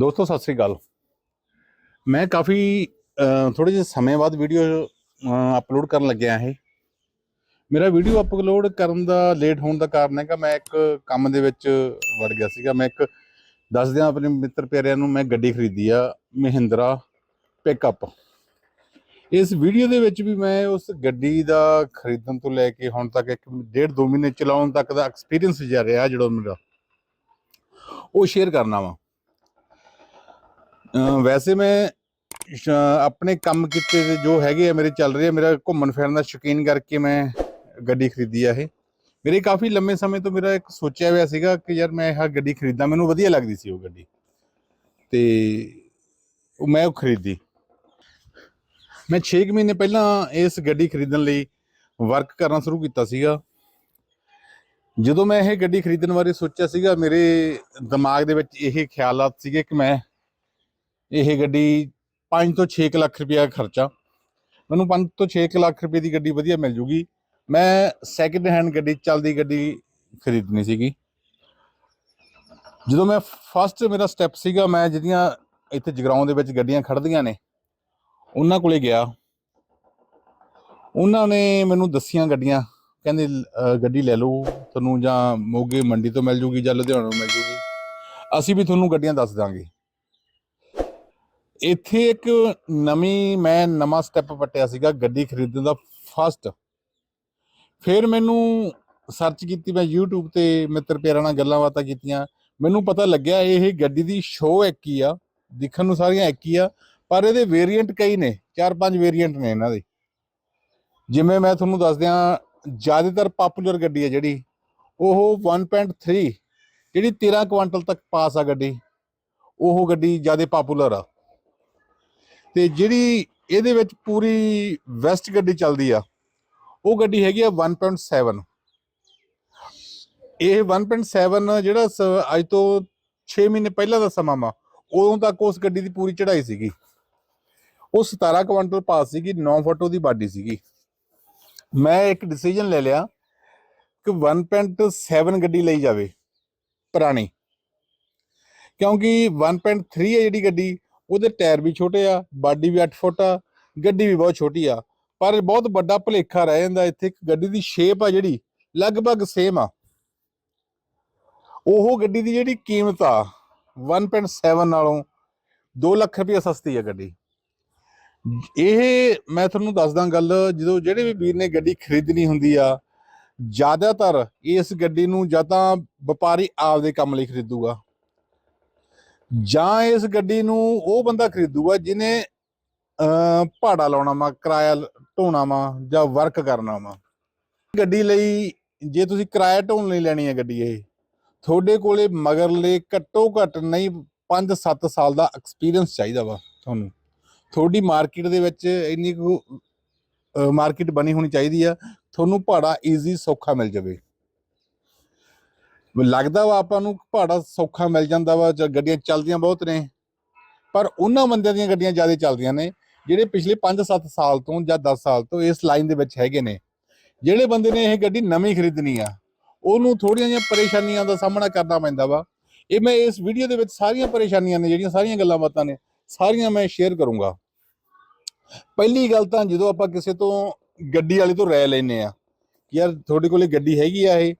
ਦੋਸਤੋ, ਸਤਿ ਸ੍ਰੀ ਅਕਾਲ। ਮੈਂ ਕਾਫੀ ਥੋੜੇ ਜਿਹੇ ਸਮੇਂ ਬਾਅਦ ਵੀਡੀਓ ਅਪਲੋਡ ਕਰਨ ਲੱਗਿਆ ਇਹ। ਮੇਰਾ ਵੀਡੀਓ ਅਪਲੋਡ ਕਰਨ ਦਾ ਲੇਟ ਹੋਣ ਦਾ ਕਾਰਨ ਹੈਗਾ, ਮੈਂ ਇੱਕ ਕੰਮ ਦੇ ਵਿੱਚ ਵੜ ਗਿਆ ਸੀਗਾ। ਮੈਂ ਇੱਕ ਦੱਸ ਦਿਆਂ ਆਪਣੇ ਮਿੱਤਰ ਪਿਆਰਿਆਂ ਨੂੰ, ਮੈਂ ਗੱਡੀ ਖਰੀਦੀ ਆ, ਮਹਿੰਦਰਾ ਪਿਕਅਪ ਇਸ ਵੀਡੀਓ ਦੇ ਵਿੱਚ ਵੀ ਮੈਂ ਉਸ ਗੱਡੀ ਦਾ ਖਰੀਦਣ ਤੋਂ ਲੈ ਕੇ ਹੁਣ ਤੱਕ ਇੱਕ, ਡੇਢ ਦੋ ਮਹੀਨੇ ਚਲਾਉਣ ਤੱਕ ਦਾ ਐਕਸਪੀਰੀਅੰਸ ਜਿਹਾ ਰਿਹਾ, ਜਿਹੜਾ ਮੇਰਾ, ਉਹ ਸ਼ੇਅਰ ਕਰਨਾ ਵਾ। ਵੈਸੇ ਮੈਂ ਆਪਣੇ ਕੰਮ ਕੀਤੇ ਦੇ ਜੋ ਹੈਗੇ ਆ, ਮੇਰੇ ਚੱਲ ਰਹੇ ਆ, ਮੇਰਾ ਘੁੰਮਣ ਫਿਰਨ ਦਾ ਸ਼ੌਕੀਨ ਕਰਕੇ ਮੈਂ ਗੱਡੀ ਖਰੀਦੀ ਆ ਇਹ। ਮੇਰੇ ਕਾਫੀ ਲੰਮੇ ਸਮੇਂ ਤੋਂ ਮੇਰਾ ਇੱਕ ਸੋਚਿਆ ਹੋਇਆ ਸੀਗਾ ਕਿ ਯਾਰ ਮੈਂ ਇਹ ਗੱਡੀ ਖਰੀਦਾਂ, ਮੈਨੂੰ ਵਧੀਆ ਲੱਗਦੀ ਸੀ ਉਹ ਗੱਡੀ। ਤੇ ਉਹ ਮੈਂ ਉਹ ਖਰੀਦੀ। ਮੈਂ 6 ਮਹੀਨੇ ਪਹਿਲਾਂ ਇਸ ਗੱਡੀ ਖਰੀਦਣ ਲਈ ਵਰਕ ਕਰਨਾ ਸ਼ੁਰੂ ਕੀਤਾ ਸੀਗਾ। ਜਦੋਂ ਮੈਂ ਇਹ ਗੱਡੀ ਖਰੀਦਣ ਬਾਰੇ ਸੋਚਿਆ ਸੀਗਾ, ਮੇਰੇ ਦਿਮਾਗ ਦੇ ਵਿੱਚ ਇਹ ਖਿਆਲਾਤ ਸੀਗੇ ਕਿ ਮੈਂ ਇਹ ਗੱਡੀ 5 ਤੋਂ 6 ਕੁ ਲੱਖ ਰੁਪਇਆ ਖਰਚਾ। ਮੈਨੂੰ 5 ਤੋਂ 6 ਕੁ ਲੱਖ ਰੁਪਏ ਦੀ ਗੱਡੀ ਵਧੀਆ ਮਿਲ ਜੂਗੀ। ਮੈਂ ਸੈਕਿੰਡ ਹੈਂਡ ਗੱਡੀ, ਚੱਲਦੀ ਗੱਡੀ ਖਰੀਦਣੀ ਸੀਗੀ। ਜਦੋਂ ਮੈਂ ਫਸਟ ਮੇਰਾ ਸਟੈਪ ਸੀਗਾ, ਮੈਂ ਜਿਹੜੀਆਂ ਇੱਥੇ ਜਗਰਾਉਂ ਦੇ ਵਿੱਚ ਗੱਡੀਆਂ ਖੜਦੀਆਂ ਨੇ, ਉਹਨਾਂ ਕੋਲੇ ਗਿਆ। ਉਹਨਾਂ ਨੇ ਮੈਨੂੰ ਦੱਸੀਆਂ ਗੱਡੀਆਂ, ਕਹਿੰਦੇ ਗੱਡੀ ਲੈ ਲਓ, ਤੁਹਾਨੂੰ ਜਾਂ ਮੋਗੇ, ਮੰਡੀ ਤੋਂ ਮਿਲ ਜੂਗੀ ਜਾਂ ਲੁਧਿਆਣੋਂ ਮਿਲ ਜੂਗੀ। ਅਸੀਂ ਵੀ ਤੁਹਾਨੂੰ ਗੱਡੀਆਂ ਦੱਸ ਦਾਂਗੇ। ਇੱਥੇ ਇੱਕ ਨਵੀਂ, ਮੈਂ ਨਵਾਂ ਸਟੈਪ ਪੱਟਿਆ ਸੀਗਾ ਗੱਡੀ ਖਰੀਦਣ ਦਾ ਫਸਟ ਫਿਰ ਮੈਨੂੰ ਸਰਚ ਕੀਤੀ, ਮੈਂ YouTube ਤੇ ਮਿੱਤਰ ਪਿਆਰਾਂ ਨਾਲ ਗੱਲਾਂ ਬਾਤਾਂ ਕੀਤੀਆਂ। ਮੈਨੂੰ ਪਤਾ ਲੱਗਿਆ ਇਹ ਗੱਡੀ ਦੀ ਸ਼ੋਅ ਇੱਕ ਹੀ ਆ, ਦਿਖਣ ਨੂੰ ਸਾਰੀਆਂ ਇੱਕ ਹੀ ਆ, ਪਰ ਇਹਦੇ ਵੇਰੀਐਂਟ ਕਈ ਨੇ, ਚਾਰ ਪੰਜ ਵੇਰੀਐਂਟ ਨੇ ਇਹਨਾਂ ਦੇ। ਜਿਵੇਂ ਮੈਂ ਤੁਹਾਨੂੰ ਦੱਸ ਦਿਆਂ, ਜ਼ਿਆਦਾਤਰ ਪਪੂਲਰ ਗੱਡੀ ਹੈ ਜਿਹੜੀ, ਉਹ 1.3 ਜਿਹੜੀ 13 ਕੁਆਂਟਲ ਤੱਕ ਪਾਸ ਆ ਗੱਡੀ, ਉਹ ਗੱਡੀ ਜ਼ਿਆਦਾ ਪਪੂਲਰ ਆ। ਤੇ ਜਿਹੜੀ ਇਹਦੇ ਵਿੱਚ ਪੂਰੀ ਵੈਸਟ ਗੱਡੀ ਚੱਲਦੀ ਆ, ਉਹ ਗੱਡੀ ਹੈਗੀ ਆ 1.7 ਇਹ 1.7 ਜਿਹੜਾ ਸ- ਅੱਜ ਤੋਂ 6 ਮਹੀਨੇ ਪਹਿਲਾਂ ਦਾ ਸਮਾਂ ਵਾ, ਉਦੋਂ ਤੱਕ ਉਸ ਗੱਡੀ ਦੀ ਪੂਰੀ ਚੜ੍ਹਾਈ ਸੀਗੀ। ਉਹ 17 ਕੁਆਂਟਲ ਪਾਸ ਸੀਗੀ 9 ਫੁੱਟ ਉਹਦੀ ਬਾਡੀ ਸੀਗੀ। ਮੈਂ ਇੱਕ ਡਿਸੀਜਨ ਲੈ ਲਿਆ ਕਿ 1.7 ਗੱਡੀ ਲਈ ਜਾਵੇ, ਪੁਰਾਣੀ। ਕਿਉਂਕਿ 1.3 ਹੈ ਜਿਹੜੀ ਗੱਡੀ ਉਹਦੇ ਟਾਇਰ ਵੀ ਛੋਟੇ ਆ, ਬਾਡੀ ਵੀ 8 ਫੁੱਟ ਆ, ਗੱਡੀ ਵੀ ਬਹੁਤ ਛੋਟੀ ਆ, ਪਰ ਬਹੁਤ ਵੱਡਾ ਭੁਲੇਖਾ ਰਹਿ ਜਾਂਦਾ ਇੱਥੇ ਕਿ ਗੱਡੀ ਦੀ ਸ਼ੇਪ ਆ ਜਿਹੜੀ, ਲਗਭਗ ਸੇਮ ਆ। ਉਹ ਗੱਡੀ ਦੀ ਜਿਹੜੀ ਕੀਮਤ ਆ 1.7 ਨਾਲੋਂ 2 ਲੱਖ ਰੁਪਏ ਸਸਤੀ ਆ ਗੱਡੀ। ਇਹ ਮੈਂ ਤੁਹਾਨੂੰ ਦੱਸਦਾ ਗੱਲ, ਜਦੋਂ ਜਿਹੜੇ ਵੀ ਵੀਰ ਨੇ ਗੱਡੀ ਖਰੀਦਣੀ ਹੁੰਦੀ ਆ, ਜ਼ਿਆਦਾਤਰ ਇਸ ਗੱਡੀ ਨੂੰ ਜਾਂ ਤਾਂ ਵਪਾਰੀ ਆਪਦੇ ਕੰਮ ਲਈ ਖਰੀਦੂਗਾ। ਜਾਂ ਇਸ ਗੱਡੀ ਨੂੰ ਉਹ ਬੰਦਾ ਖਰੀਦੂਗਾ ਜਿਹਨੇ ਭਾੜਾ ਲਾਉਣਾ ਵਾ, ਕਿਰਾਇਆ ਢੋਣਾ ਵਾ ਜਾਂ ਵਰਕ ਕਰਨਾ ਵਾ। ਗੱਡੀ ਲਈ ਜੇ ਤੁਸੀਂ ਕਿਰਾਇਆ ਢੋਣ ਲਈ ਲੈਣੀ ਹੈ ਗੱਡੀ ਇਹ, ਤੁਹਾਡੇ ਕੋਲੇ ਮਗਰਲੇ ਘੱਟੋ ਘੱਟ ਨਹੀਂ 5-7 ਸਾਲ ਦਾ ਐਕਸਪੀਰੀਅੰਸ ਚਾਹੀਦਾ ਵਾ ਤੁਹਾਨੂੰ। ਤੁਹਾਡੀ ਮਾਰਕੀਟ ਦੇ ਵਿੱਚ ਇੰਨੀ ਕੁ ਮਾਰਕੀਟ ਬਣੀ ਹੋਣੀ ਚਾਹੀਦੀ ਆ, ਤੁਹਾਨੂੰ ਭਾੜਾ ਈਜ਼ੀ ਸੌਖਾ ਮਿਲ ਜਾਵੇ। ਲੱਗਦਾ ਵਾ ਆਪਾਂ ਨੂੰ ਭਾੜਾ ਸੌਖਾ ਮਿਲ ਜਾਂਦਾ ਵਾ ਜਾਂ ਗੱਡੀਆਂ ਚੱਲਦੀਆਂ ਬਹੁਤ ਨੇ। ਪਰ ਉਹਨਾਂ ਬੰਦਿਆਂ ਦੀਆਂ ਗੱਡੀਆਂ ਜ਼ਿਆਦਾ ਚੱਲਦੀਆਂ ਨੇ, ਜਿਹੜੇ ਪਿਛਲੇ 5-7 ਸਾਲ ਤੋਂ ਜਾਂ 10 ਸਾਲ ਤੋਂ ਇਸ ਲਾਈਨ ਦੇ ਵਿੱਚ ਹੈਗੇ ਨੇ। ਜਿਹੜੇ ਬੰਦੇ ਨੇ ਇਹ ਗੱਡੀ ਨਵੀਂ ਖਰੀਦਣੀ ਆ, ਉਹਨੂੰ ਥੋੜੀਆਂ ਜਿਹੀਆਂ ਪਰੇਸ਼ਾਨੀਆਂ ਦਾ ਸਾਹਮਣਾ ਕਰਨਾ ਪੈਂਦਾ ਵਾ। ਇਹ ਮੈਂ ਇਸ ਵੀਡੀਓ ਦੇ ਵਿੱਚ ਸਾਰੀਆਂ ਪਰੇਸ਼ਾਨੀਆਂ ਨੇ, ਜਿਹੜੀਆਂ ਸਾਰੀਆਂ ਗੱਲਾਂ ਬਾਤਾਂ ਨੇ, ਸਾਰੀਆਂ ਮੈਂ ਸ਼ੇਅਰ ਕਰੂੰਗਾ। ਪਹਿਲੀ ਗੱਲ ਤਾਂ ਜਦੋਂ ਆਪਾਂ ਕਿਸੇ ਤੋਂ ਗੱਡੀ ਵਾਲੇ ਤੋਂ ਰਾਏ ਲੈਨੇ ਆ ਕਿ ਯਾਰ ਤੁਹਾਡੇ ਕੋਲੇ ਗੱਡੀ ਹੈਗੀ ਆ ਇਹ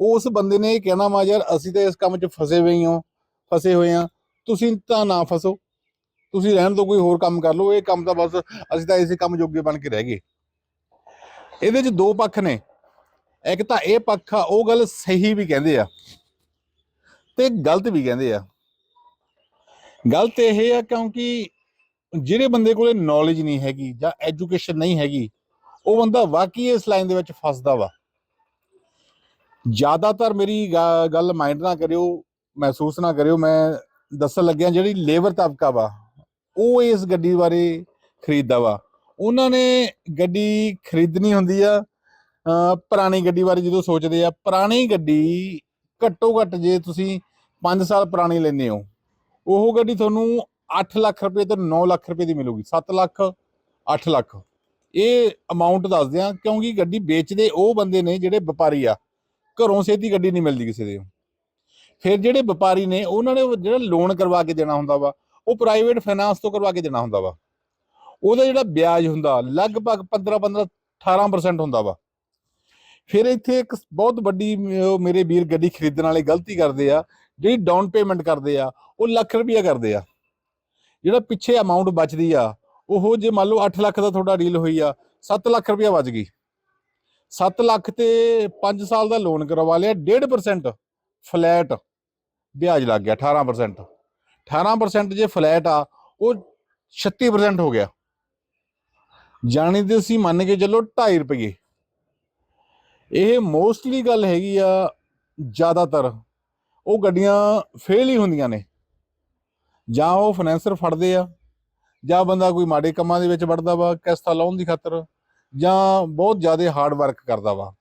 ਉਸ ਬੰਦੇ ਨੇ ਇਹ ਕਹਿਣਾ ਵਾ, ਯਾਰ, ਅਸੀਂ ਤਾਂ ਇਸ ਕੰਮ 'ਚ ਫਸੇ ਹੋਏ ਹਾਂ ਫਸੇ ਹੋਏ ਹਾਂ ਤੁਸੀਂ ਤਾਂ ਨਾ ਫਸੋ। ਤੁਸੀਂ ਰਹਿਣ ਤੋਂ ਕੋਈ ਹੋਰ ਕੰਮ ਕਰ ਲਓ। ਇਹ ਕੰਮ ਤਾਂ ਬਸ ਅਸੀਂ ਤਾਂ ਇਸੇ ਕੰਮ ਜੋਗੇ ਬਣ ਕੇ ਰਹਿ ਗਏ। ਇਹਦੇ 'ਚ ਦੋ ਪੱਖ ਨੇ। ਇੱਕ ਤਾਂ ਇਹ ਪੱਖ ਆ, ਉਹ ਗੱਲ ਸਹੀ ਵੀ ਕਹਿੰਦੇ ਆ ਤੇ ਗਲਤ ਵੀ ਕਹਿੰਦੇ ਆ। ਗਲਤ ਇਹ ਆ ਕਿਉਂਕਿ ਜਿਹੜੇ ਬੰਦੇ ਕੋਲੇ ਨੌਲੇਜ ਨਹੀਂ ਹੈਗੀ ਜਾਂ ਐਜੂਕੇਸ਼ਨ ਨਹੀਂ ਹੈਗੀ, ਉਹ ਬੰਦਾ ਵਾਕਈ ਇਸ ਲਾਈਨ ਦੇ ਵਿੱਚ ਫਸਦਾ ਵਾ। ਜ਼ਿਆਦਾਤਰ ਮੇਰੀ ਗ- ਗੱਲ ਮਾਈਂਡ ਨਾ ਕਰਿਓ, ਮਹਿਸੂਸ ਨਾ ਕਰਿਓ, ਮੈਂ ਦੱਸਣ ਲੱਗਿਆ ਜਿਹੜੀ ਲੇਬਰ ਤਬਕਾ ਵਾ, ਉਹ ਇਸ ਗੱਡੀ ਬਾਰੇ ਖਰੀਦਦਾ ਵਾ। ਉਹਨਾਂ ਨੇ ਗੱਡੀ ਖਰੀਦਣੀ ਹੁੰਦੀ ਆ ਪੁਰਾਣੀ ਗੱਡੀ ਬਾਰੇ ਜਦੋਂ ਸੋਚਦੇ ਆ, ਪੁਰਾਣੀ ਗੱਡੀ ਘੱਟੋ ਘੱਟ ਜੇ ਤੁਸੀਂ 5 ਸਾਲ ਪੁਰਾਣੀ ਲੈਂਦੇ ਹੋ, ਉਹ ਗੱਡੀ ਤੁਹਾਨੂੰ 8 ਲੱਖ ਰੁਪਏ ਤੋਂ 9 ਲੱਖ ਰੁਪਏ ਦੀ ਮਿਲੂਗੀ 7 ਲੱਖ 8 ਲੱਖ। ਇਹ ਅਮਾਉਂਟ ਦੱਸਦੇ ਆ, ਕਿਉਂਕਿ ਗੱਡੀ ਵੇਚਦੇ ਉਹ ਬੰਦੇ ਨੇ ਜਿਹੜੇ ਵਪਾਰੀ ਆ। ਘਰੋਂ ਛੇਤੀ ਗੱਡੀ ਨਹੀਂ ਮਿਲਦੀ ਕਿਸੇ ਦੇ। ਫਿਰ ਜਿਹੜੇ ਵਪਾਰੀ ਨੇ, ਉਹਨਾਂ ਨੇ ਜਿਹੜਾ ਲੋਨ ਕਰਵਾ ਕੇ ਦੇਣਾ ਹੁੰਦਾ ਵਾ, ਉਹ ਪ੍ਰਾਈਵੇਟ ਫਾਈਨਾਂਸ ਤੋਂ ਕਰਵਾ ਕੇ ਦੇਣਾ ਹੁੰਦਾ ਵਾ। ਉਹਦਾ ਜਿਹੜਾ ਵਿਆਜ ਹੁੰਦਾ, ਲਗਭਗ 15 15 18% ਹੁੰਦਾ ਵਾ। ਫਿਰ ਇੱਥੇ ਇੱਕ ਬਹੁਤ ਵੱਡੀ ਮੇਰੇ ਵੀਰ ਗੱਡੀ ਖਰੀਦਣ ਵਾਲੇ ਗਲਤੀ ਕਰਦੇ ਆ, ਜਿਹੜੀ ਡਾਊਨ ਪੇਮੈਂਟ ਕਰਦੇ ਆ, ਉਹ ਲੱਖ ਰੁਪਈਆ ਕਰਦੇ ਆ। ਜਿਹੜਾ ਪਿੱਛੇ ਅਮਾਉਂਟ ਬਚਦੀ ਆ, ਉਹ ਜੇ ਮੰਨ ਲਓ 8 ਲੱਖ ਦਾ ਤੁਹਾਡਾ ਡੀਲ ਹੋਈ ਆ 7 ਲੱਖ ਰੁਪਈਆ ਬਚ ਗਈ। 7 ਲੱਖ ਤੇ 5 ਸਾਲ ਦਾ ਲੋਨ ਕਰਵਾ ਲਿਆ 1.5% ਫਲੈਟ ਵਿਆਜ ਲੱਗ ਗਿਆ 18% 18% ਜੇ ਫਲੈਟ ਆ, ਉਹ 36% ਹੋ ਗਿਆ। ਜਾਣੀ ਤੇ ਅਸੀਂ ਮੰਨ ਕੇ ਚੱਲੋ 2.5 ਰੁਪਏ ਇਹ ਮੋਸਟਲੀ ਗੱਲ ਹੈਗੀ ਆ ਜ਼ਿਆਦਾਤਰ। ਉਹ ਗੱਡੀਆਂ ਫੇਲ ਹੀ ਹੁੰਦੀਆਂ ਨੇ। ਜਾਂ ਉਹ ਫਾਈਨੈਂਸਰ ਫੜਦੇ ਆ, ਜਾਂ ਬੰਦਾ ਕੋਈ ਮਾੜੇ ਕੰਮਾਂ ਦੇ ਵਿੱਚ ਵੜਦਾ ਵਾ, ਕਿਸ਼ਤਾਂ ਲਾਉਣ ਦੀ ਖਾਤਰ। ਜਾਂ ਬਹੁਤ ਜ਼ਿਆਦਾ ਹਾਰਡ ਵਰਕ ਕਰਦਾ ਵਾ।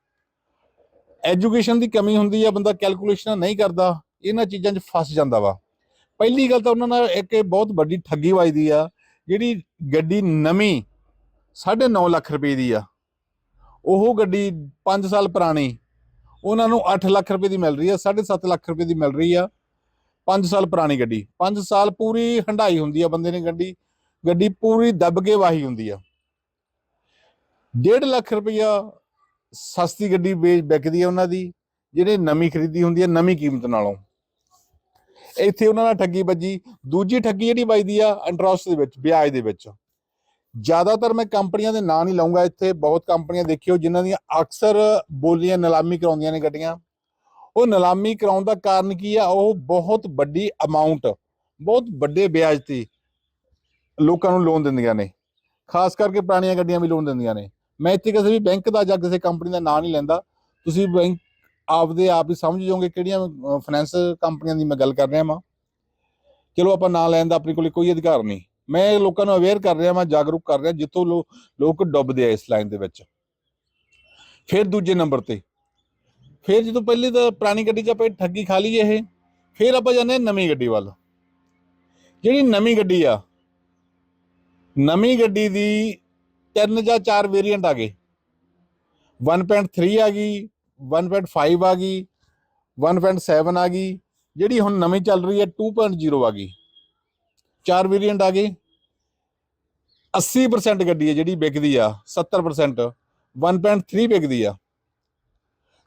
ਐਜੂਕੇਸ਼ਨ ਦੀ ਕਮੀ ਹੁੰਦੀ ਆ, ਬੰਦਾ ਕੈਲਕੂਲੇਸ਼ਨ ਨਹੀਂ ਕਰਦਾ, ਇਹਨਾਂ ਚੀਜ਼ਾਂ 'ਚ ਫਸ ਜਾਂਦਾ ਵਾ। ਪਹਿਲੀ ਗੱਲ ਤਾਂ ਉਹਨਾਂ ਨਾਲ ਇੱਕ ਬਹੁਤ ਵੱਡੀ ਠੱਗੀ ਵੱਜਦੀ ਆ, ਜਿਹੜੀ ਗੱਡੀ ਨਵੀਂ 9.5 ਲੱਖ ਰੁਪਏ ਦੀ ਆ। ਉਹ ਗੱਡੀ 5 ਸਾਲ ਪੁਰਾਣੀ, ਉਹਨਾਂ ਨੂੰ 8 ਲੱਖ ਰੁਪਏ ਦੀ ਮਿਲ ਰਹੀ ਆ 7.5 ਲੱਖ ਰੁਪਏ ਦੀ ਮਿਲ ਰਹੀ ਆ 5 ਸਾਲ ਪੁਰਾਣੀ ਗੱਡੀ। 5 ਸਾਲ ਪੂਰੀ ਹੰਡਾਈ ਹੁੰਦੀ ਆ ਬੰਦੇ ਨੇ ਗੱਡੀ ਗੱਡੀ ਪੂਰੀ ਦੱਬ ਕੇ ਵਾਹੀ ਹੁੰਦੀ ਆ। 1.5 ਲੱਖ ਰੁਪਈਆ ਸਸਤੀ ਗੱਡੀ ਵੇਚ ਵਿਕਦੀ ਹੈ ਉਹਨਾਂ ਦੀ, ਜਿਹੜੇ ਨਵੀਂ ਖਰੀਦੀ ਹੁੰਦੀ ਹੈ ਨਵੀਂ ਕੀਮਤ ਨਾਲੋਂ। ਇੱਥੇ ਉਹਨਾਂ ਨਾਲ ਠੱਗੀ ਵੱਜੀ। ਦੂਜੀ ਠੱਗੀ ਜਿਹੜੀ ਵੱਜਦੀ ਆ ਇੰਟਰਸਟ ਦੇ ਵਿੱਚ ਵਿਆਜ ਦੇ ਵਿੱਚ। ਜ਼ਿਆਦਾਤਰ ਮੈਂ ਕੰਪਨੀਆਂ ਦੇ ਨਾਂ ਨਹੀਂ ਲਾਉਂਗਾ ਇੱਥੇ, ਬਹੁਤ ਕੰਪਨੀਆਂ ਦੇਖਿਓ ਜਿਨ੍ਹਾਂ ਦੀਆਂ ਅਕਸਰ ਬੋਲੀਆਂ ਨਿਲਾਮੀ ਕਰਾਉਂਦੀਆਂ ਨੇ ਗੱਡੀਆਂ। ਉਹ ਨਿਲਾਮੀ ਕਰਾਉਣ ਦਾ ਕਾਰਨ ਕੀ ਆ? ਉਹ ਬਹੁਤ ਵੱਡੀ ਅਮਾਉਂਟ ਬਹੁਤ ਵੱਡੇ ਵਿਆਜ ਤੇ ਲੋਕਾਂ ਨੂੰ ਲੋਨ ਦਿੰਦੀਆਂ ਨੇ। ਖਾਸ ਕਰਕੇ ਪੁਰਾਣੀਆਂ ਗੱਡੀਆਂ ਵੀ ਲੋਨ ਦਿੰਦੀਆਂ ਨੇ। ਮੈਂ ਇੱਥੇ ਕਿਸੇ ਵੀ ਬੈਂਕ ਦਾ ਜਾਂ ਕਿਸੇ ਕੰਪਨੀ ਦਾ ਨਾਂ ਨਹੀਂ ਲੈਂਦਾ। ਤੁਸੀਂ ਬੈਂਕ ਆਪਦੇ ਆਪ ਹੀ ਸਮਝ ਜਾਓਗੇ ਕਿਹੜੀਆਂ ਫਾਈਨੈਂਸ ਕੰਪਨੀਆਂ ਦੀ ਮੈਂ ਗੱਲ ਕਰ ਰਿਹਾ ਵਾਂ। ਚਲੋ ਆਪਾਂ ਨਾਂ ਲੈਣ ਦਾ ਆਪਣੇ ਕੋਲ ਕੋਈ ਅਧਿਕਾਰ ਨਹੀਂ। ਮੈਂ ਲੋਕਾਂ ਨੂੰ ਅਵੇਅਰ ਕਰ ਰਿਹਾ ਮੈਂ ਜਾਗਰੂਕ ਕਰ ਰਿਹਾ, ਜਿੱਥੋਂ ਲੋ- ਲੋਕ ਡੁੱਬਦੇ ਆ ਇਸ ਲਾਈਨ ਦੇ ਵਿੱਚ। ਫਿਰ ਦੂਜੇ ਨੰਬਰ ਤੇ। ਫਿਰ ਜਦੋਂ ਪਹਿਲੇ ਤਾਂ ਪੁਰਾਣੀ ਗੱਡੀ 'ਚ ਆਪਾਂ ਠੱਗੀ ਖਾ ਲਈ ਇਹ, ਫਿਰ ਆਪਾਂ ਜਾਂਦੇ ਹਾਂ ਨਵੀਂ ਗੱਡੀ ਵੱਲ। ਜਿਹੜੀ ਨਵੀਂ ਗੱਡੀ ਆ, ਨਵੀਂ ਗੱਡੀ ਦੀ ਤਿੰਨ ਜਾਂ ਚਾਰ ਵੇਰੀਐਂਟ ਆ ਗਏ। 1.3 ਆ ਗਈ 1.5 ਆ ਗਈ 1.7 ਆ ਗਈ, ਜਿਹੜੀ ਹੁਣ ਨਵੀਂ ਚੱਲ ਰਹੀ ਹੈ 2.0 ਆ ਗਈ। ਚਾਰ ਵੇਰੀਐਂਟ ਆ ਗਏ। 80% ਗੱਡੀ ਹੈ ਜਿਹੜੀ ਵਿਕਦੀ ਆ 70% 1.3 ਵਿਕਦੀ ਆ।